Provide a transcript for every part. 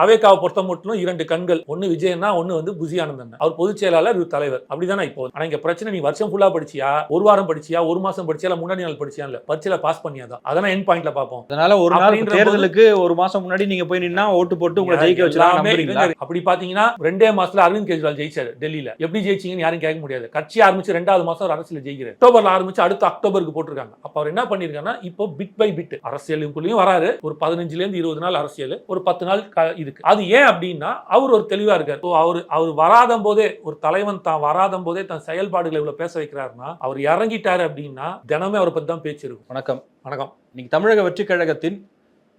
ஆவேக்காவை பொறுத்த மட்டும் இரண்டு கண்கள் ஒன்னு விஜயன்னா ஒன்னு வந்து புசி ஆனந்தன் அவர் பொதுச் செயலாளர் இவர் தலைவர். அப்படிதானே இப்போ? ஆனா இங்க பிரச்சனை நீ வருஷம் ஃபுல்லா படிச்சியா? ஒரு வாரம் படிச்சியா? ஒரு மாசம் படிச்சியா? இல்ல முன்னாடி நாள் படிச்சியா? இல்ல பரீட்சையில பாஸ் பண்ணியாதான் அதெல்லாம் என் பாயிண்ட்ல பார்ப்போம். அதனால ஒரு நாள் தேர்தலுக்கு ஒரு மாசம் முன்னாடி நீங்க போய் நின்னா ஓட்டு போட்டு உங்களை ஜெயிக்க வச்சிருக்காங்க அப்படி பாத்தீங்கன்னா ரெண்டே மாசத்துல அரவிந்த் கெஜ்ரிவால் ஜெயிச்சாரு டெல்லியில. எப்படி ஜெயிச்சீங்கன்னு யாரும் கேட்க முடியாது. கட்சி ஆரம்பிச்சு ரெண்டாவது மாசம் ஒரு அரசியல் ஜெயிக்கிறார். அக்டோபர்ல ஆரம்பிச்சு அடுத்த அக்டோபருக்கு போட்டிருக்காங்க. அப்ப அவர் என்ன பண்ணிருக்காங்கன்னா இப்போ பிட் பை பிட் அரசியலுக்குள்ளேயும் வராரு. ஒரு பதினஞ்சுல இருந்து இருபது நாள் அரசியல். ஒரு பத்து நாள் க- இதுக்கு. அது ஏன் அப்படின்னா அவர் ஒரு தெளிவா இருக்காரு. அவர் அவர் வராத போதே ஒரு தலைவன் தான் வராத போதே தன் செயல்பாடுகளை இவ்வளவு பேச வைக்கிறாருன்னா அவர் இறங்கிட்டாரு அப்படின்னா தினமே அவரை பத்தி தான் பேச்சு இருக்கும். வணக்கம். வணக்கம். இன்னைக்கு தமிழக வெற்றி கழகத்தின்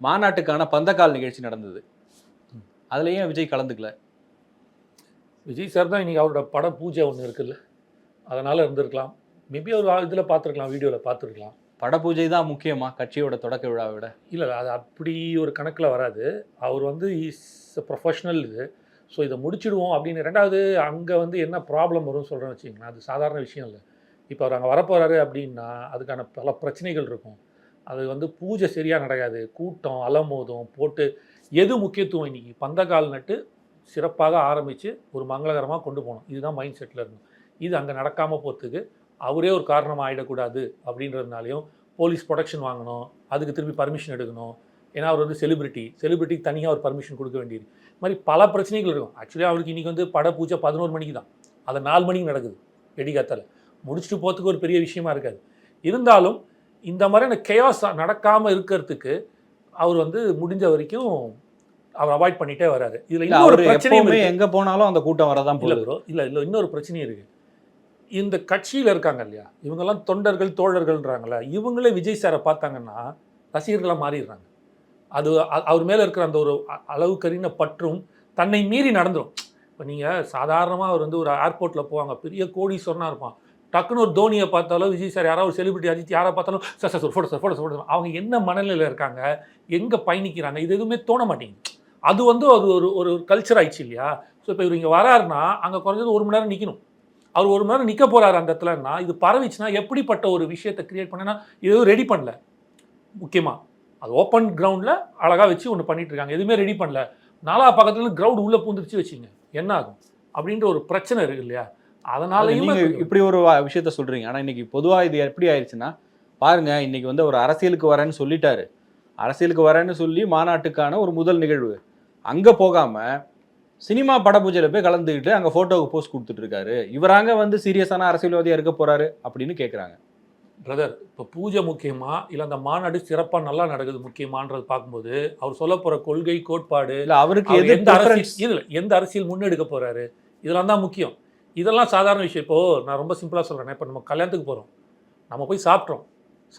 மாநாட்டுக்கான பந்தக்கால் நிகழ்ச்சி நடந்தது. அதுல ஏன் விஜய் கலந்துக்கல? விஜய் சார் தான் இன்னைக்கு அவரோட பட பூஜை ஒன்று இருக்குல்ல. அதனால இருந்திருக்கலாம். மேபி அவர் இதில் பார்த்துருக்கலாம் வீடியோவில் பார்த்துருக்கலாம். பட பூஜை தான் முக்கியமா கட்சியோட தொடக்க விழாவை விட? இல்லை அது அப்படி ஒரு கணக்கில் வராது. அவர் வந்து இஸ் ப்ரொஃபஷ்னல் இது. ஸோ இதை முடிச்சிடுவோம் அப்படின்னு. ரெண்டாவது அங்கே வந்து என்ன ப்ராப்ளம் வரும்னு சொல்கிறேன்னு வச்சிங்களேன் அது சாதாரண விஷயம் இல்லை. இப்போ அவர் அங்கே வரப்போகிறாரு அப்படின்னா அதுக்கான பல பிரச்சனைகள் இருக்கும். அது வந்து பூஜை சரியாக நடக்காது. கூட்டம் அலமோதும் போட்டு எது முக்கியத்துவம் இன்றைக்கி பந்தக்கால் நட்டு சிறப்பாக ஆரம்பித்து ஒரு மங்களகரமாக கொண்டு போகணும். இதுதான் மைண்ட் செட்டில் இருக்கும் இது அங்கே நடக்காமல் போகிறதுக்கு அவரே ஒரு காரணமாக ஆகிடக்கூடாது அப்படின்றதுனாலையும் போலீஸ் ப்ரொடெக்ஷன் வாங்கணும் அதுக்கு திருப்பி பர்மிஷன் எடுக்கணும். ஏன்னா அவர் வந்து செலிபிரிட்டி செலிபிரிட்டிக்கு தனியாக ஒரு பர்மிஷன் கொடுக்க வேண்டியது. இது மாதிரி பல பிரச்சனைகள் இருக்கும். ஆக்சுவலி அவருக்கு இன்றைக்கி வந்து பட பூஜை பதினோரு மணிக்கு தான். அது நாலு மணிக்கு நடக்குது. வெடிகாத்தால முடிச்சுட்டு போகிறதுக்கு ஒரு பெரிய விஷயமா இருக்காது. இருந்தாலும் இந்த மாதிரியான கெயாஸ் நடக்காமல் இருக்கிறதுக்கு அவர் வந்து முடிஞ்ச வரைக்கும் அவர் அவாய்ட் பண்ணிட்டே வராரு. இதில் இன்னொரு அவரு பிரச்சனையும். எங்க போனாலும் அந்த கூட்டம் வரதான் இல்ல இல்ல இல்ல இன்னொரு பிரச்சனையும் இருக்கு. இந்த கட்சியில் இருக்காங்க இல்லையா? இவங்கெல்லாம் தொண்டர்கள் தோழர்கள்ன்றாங்கல்ல. இவங்களே விஜய் சாரை பார்த்தாங்கன்னா ரசிகர்களாக மாறிடுறாங்க. அது அவர் மேலே இருக்கிற அந்த ஒரு அ- அளவுக்கறின பற்றும் தன்னை மீறி நடந்துடும் இப்போ நீங்கள் சாதாரணமாக அவர் வந்து ஒரு ஏர்போர்ட்டில் போவாங்க. பெரிய கோடீஸ்வரனா இருப்பான். டக்குன்னு ஒரு தோனியை பார்த்தாலும் விஜய் சார் யாராவது ஒரு செலிபிரிட்டி அஜித் யாரை பார்த்தாலும் sir sir photo sir photo photo அவங்க என்ன மனநிலையில் இருக்காங்க? எங்கே பயணிக்கிறாங்க? இது எதுவுமே தோண மாட்டேங்குது. அது வந்து அது ஒரு ஒரு கல்ச்சர் ஆயிடுச்சு இல்லையா? ஸோ இப்போ இவர் இங்கே வராருன்னா அங்கே குறைஞ்சது ஒரு மணி நேரம் நிற்கணும் அவர் ஒரு மணி நேரம் நிற்க போறாரு அந்த இடத்துலன்னா இது பரவிச்சுன்னா எப்படிப்பட்ட ஒரு விஷயத்தை கிரியேட் பண்ணனா இது எதுவும் ரெடி பண்ணல. முக்கியமாக அது ஓப்பன் கிரவுண்டில் அழகாக வச்சு ஒன்று பண்ணிட்டு இருக்காங்க. எதுவுமே ரெடி பண்ணல. நாலா பக்கத்துல கிரவுண்ட் உள்ளே பூந்துருச்சு வச்சுங்க என்ன ஆகும்? அப்படின்ற ஒரு பிரச்சனை இருக்கு இல்லையா? அதனாலையும் இப்படி ஒரு விஷயத்த சொல்றீங்க. ஆனா இன்னைக்கு பொதுவா இது எப்படி ஆயிடுச்சுன்னா பாருங்க இன்னைக்கு வந்து ஒரு அரசியலுக்கு வரேன்னு சொல்லிட்டாரு. அரசியலுக்கு வரேன்னு சொல்லி மாநாட்டுக்கான ஒரு முதல் நிகழ்வு. அங்க போகாம சினிமா பட பூஜையில போய் கலந்துக்கிட்டு அங்க போட்டோவுக்கு போஸ்ட் கொடுத்துட்டு இருக்காரு இவராங்க வந்து சீரியஸான அரசியல்வாதியா இருக்க போறாரு அப்படின்னு கேக்குறாங்க. பிரதர் இப்போ பூஜை முக்கியமா? இல்லை அந்த மாநாடு சிறப்பாக நல்லா நடக்குது முக்கியமான்றது பார்க்கும்போது அவர் சொல்ல போகிற கொள்கை கோட்பாடு இல்ல அவருக்கு எந்த அரசியல்? இதுல எந்த அரசியல் முன்னெடுக்க போறாரு? இதெல்லாம் தான் முக்கியம். இதெல்லாம் சாதாரண விஷயம். இப்போ நான் ரொம்ப சிம்பிளா சொல்றேன். இப்போ நம்ம கல்யாணத்துக்கு போறோம். நம்ம போய் சாப்பிட்றோம்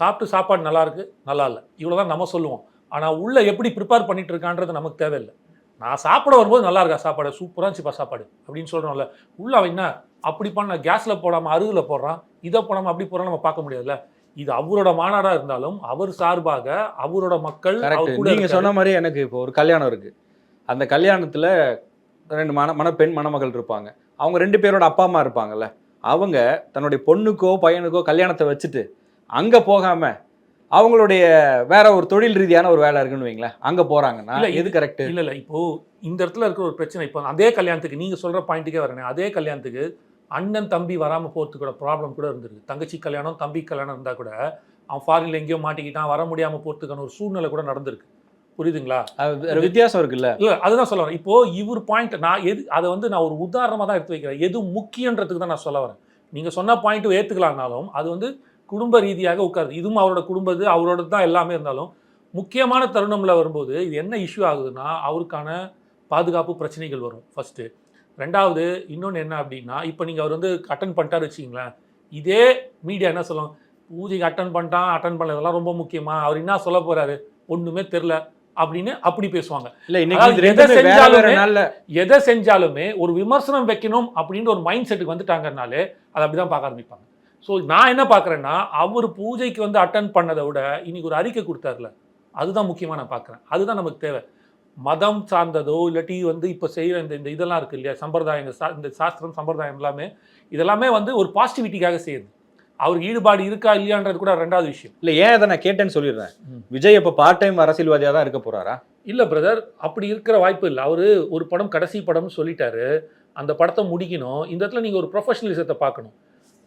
சாப்பிட்டு சாப்பாடு நல்லா இருக்கு நல்லா இல்லை. இவ்வளவுதான் நம்ம சொல்லுவோம். ஆனா உள்ள எப்படி ப்ரிப்பேர் பண்ணிட்டு இருக்கான்றது நமக்கு தேவையில்லை. நான் சாப்பிட வரும்போது நல்லா இருக்கா சாப்பாடு? சூப்பராக இருந்துச்சுப்பா சாப்பாடு. அப்படின்னு சொல்றோம்ல. உள்ள அவன் என்ன? அப்படி பண்ண கேஸ்ல போடாம அருகுல போடுறான். இதை போடாம அப்படி போறான் நம்ம பார்க்க முடியாதுல்ல. இது அவரோட மாநாடா இருந்தாலும் அவர் சார்பாக அவரோட மக்கள் நீங்க. சொன்ன மாதிரி எனக்கு இப்போ ஒரு கல்யாணம் இருக்கு. அந்த கல்யாணத்துல ரெண்டு மண மணப்பெண் மணமகள் இருப்பாங்க. அவங்க ரெண்டு பேரோட அப்பா அம்மா இருப்பாங்கல்ல. அவங்க தன்னுடைய பொண்ணுக்கோ பையனுக்கோ கல்யாணத்தை வச்சுட்டு அங்க போகாம அவங்களுடைய வேற ஒரு தொழில் ரீதியான ஒரு வேலை இருக்குன்னு வைங்களேன். அங்க போறாங்கன்னா இல்ல, எது கரெக்ட் இல்ல இல்ல. இப்போ இந்த இடத்துல இருக்கிற ஒரு பிரச்சனை இப்போ அதே கல்யாணத்துக்கு நீங்க சொல்ற பாயிண்ட்டுக்கே வரேன். அதே கல்யாணத்துக்கு அண்ணன் தம்பி வராம போறதுக்கு கூட ப்ராப்ளம் கூட இருந்திருக்கு. தங்கச்சி கல்யாணம் தம்பி கல்யாணம் இருந்தா கூட அவன் ஃபாரின்ல எங்கேயோ மாட்டிக்கிட்டான் வர முடியாம போறதுக்கான ஒரு சூழ்நிலை கூட நடந்திருக்கு. புரியுதுங்களா? வித்தியாசம் இருக்குல்ல. இல்ல அதுதான் சொல்ல வரேன். இப்போ இவர் பாயிண்ட் நான் எது அதை வந்து நான் ஒரு உதாரணமா தான் எடுத்து வைக்கிறேன். எது முக்கியன்றதுக்கு தான் நான் சொல்ல வரேன். நீங்க சொன்ன பாயிண்ட் ஏத்துக்கலாம்னாலும் அது வந்து குடும்ப ரீதியாக உட்காருது இதுவும் அவரோட குடும்பது அவரோட தான் எல்லாமே இருந்தாலும் முக்கியமான தருணம்ல வரும்போது இது என்ன இஷ்யூ ஆகுதுன்னா அவருக்கான பாதுகாப்பு பிரச்சனைகள் வரும் ஃபர்ஸ்ட் ரெண்டாவது இன்னொன்று என்ன அப்படின்னா இப்போ நீங்கள் அவர் வந்து அட்டன் பண்ணிட்டாரு வச்சிங்களேன் இதே மீடியா என்ன சொல்லும்? பூஜைக்கு அட்டன் பண்ணிட்டான் அட்டன் பண்ணல இதெல்லாம் ரொம்ப முக்கியமா அவர் என்ன சொல்ல போறாரு? ஒண்ணுமே தெரில அப்படின்னு அப்படி பேசுவாங்க. எதை செஞ்சாலுமே- எதை செஞ்சாலுமே ஒரு விமர்சனம் வைக்கணும் அப்படின்ற ஒரு மைண்ட் செட்டுக்கு வந்துட்டாங்கனாலே அதை அப்படிதான் பார்க்க ஆரம்பிப்பாங்க. ஸோ நான் என்ன பார்க்குறேன்னா அவர் பூஜைக்கு வந்து அட்டன் பண்ணதை விட இன்னைக்கு ஒரு அறிக்கை கொடுத்தாருல அதுதான் முக்கியமாக நான் பார்க்குறேன். அதுதான் நமக்கு தேவை. மதம் சார்ந்ததோ இல்லாட்டி வந்து இப்போ செய்கிற இந்த இந்த இதெல்லாம் இருக்குது இல்லையா சம்பிரதாயங்கள் சா- இந்த சாஸ்திரம் சம்பிரதாயம் எல்லாமே இதெல்லாமே வந்து ஒரு பாசிட்டிவிட்டிக்காக செய்யுது. அவருக்கு ஈடுபாடு இருக்கா இல்லையான்றது கூட ரெண்டாவது விஷயம். இல்ல ஏன் அதை நான் கேட்டேன்னு சொல்லிடுறேன். விஜய் இப்ப பார்ட் டைம் அரசியல்வாதியா தான் இருக்க போறாரா? இல்ல பிரதர் அப்படி இருக்கிற வாய்ப்பு இல்லை. அவரு ஒரு படம் கடைசி படம்னு சொல்லிட்டாரு. அந்த படத்தை முடிக்கணும். இந்த இடத்துல நீங்க ஒரு ப்ரொஃபஷனலிசத்தை பார்க்கணும்.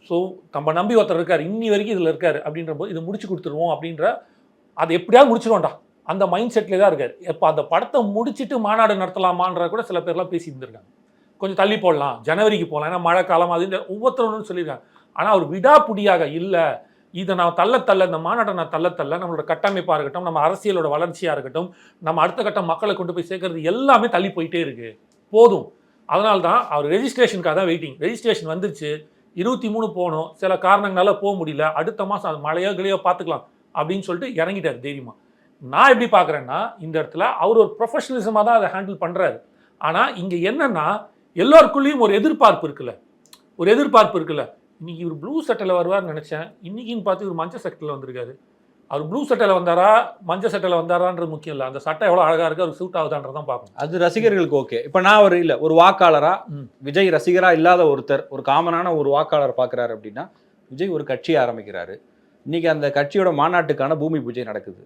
ஸோ நம்ம நம்பி ஒருத்தர் இருக்கார் இன்னி வரைக்கும் இதில் இருக்கார் அப்படின்ற போது இதை முடிச்சு கொடுத்துருவோம் அப்படின்ற அதை எப்படியாவது முடிச்சிருவோம்டா. அந்த மைண்ட் செட்டில் தான் இருக்கார். இப்போ அந்த படத்தை முடிச்சிட்டு மாநாடு நடத்தலாமான்ற கூட சில பேர்லாம் பேசி இருந்திருக்காங்க கொஞ்சம் தள்ளி போடலாம் ஜனவரிக்கு போகலாம் ஏன்னா மழை காலம் அது இந்த ஒவ்வொருத்தரும் சொல்லியிருக்காங்க. ஆனால் அவர் விடாப்புடியாக இல்லை இதை நான் தள்ள தள்ள இந்த மாநாட்டை நான் தள்ள தள்ள நம்மளோட கட்டமைப்பாக இருக்கட்டும் நம்ம அரசியலோட வளர்ச்சியாக இருக்கட்டும் நம்ம அடுத்த கட்டம் மக்களை கொண்டு போய் சேர்க்கறது எல்லாமே தள்ளி போயிட்டே இருக்கு. போதும். அதனால தான் அவர் ரெஜிஸ்ட்ரேஷனுக்காக தான் வெயிட்டிங் ரெஜிஸ்ட்ரேஷன் வந்துருச்சு. இருபத்தி மூணு போகணும் சில காரணங்களால போக முடியல. அடுத்த மாதம் அது மழையோ கிளையோ பார்த்துக்கலாம் அப்படின்னு சொல்லிட்டு இறங்கிட்டார் தைரியமா. நான் எப்படி பார்க்குறேன்னா இந்த இடத்துல அவர் ஒரு ப்ரொஃபஷனலிசமாக தான் அதை ஹேண்டில் பண்ணுறாரு ஆனால் இங்கே என்னென்னா எல்லோருக்குள்ளேயும் ஒரு எதிர்பார்ப்பு இருக்குல்ல. ஒரு எதிர்பார்ப்பு இருக்குல்ல. இன்னைக்கு இவர் ப்ளூ சட்டையில் வருவார்னு நினச்சேன். இன்னைக்குன்னு பார்த்து இவர் மஞ்சள் சட்டையில் வந்திருக்காரு. அவர் ப்ளூ சட்டையில் வந்தாரா மஞ்சள் சட்டையில் வந்தாரான்றது முக்கியம் இல்லை. அந்த சட்டை எவ்வளோ அழகாக இருக்கு அவர் சூட் ஆகுதான்றதான் பார்க்கணும். அது ரசிகர்களுக்கு ஓகே இப்ப நான் ஒரு இல்ல ஒரு வாக்காளரா ம். விஜய் ரசிகரா இல்லாத ஒருத்தர் ஒரு காமனான ஒரு வாக்காளர் பாக்குறாரு அப்படின்னா விஜய் ஒரு கட்சியை ஆரம்பிக்கிறாரு. இன்னைக்கு அந்த கட்சியோட மாநாட்டுக்கான பூமி பூஜை நடக்குது.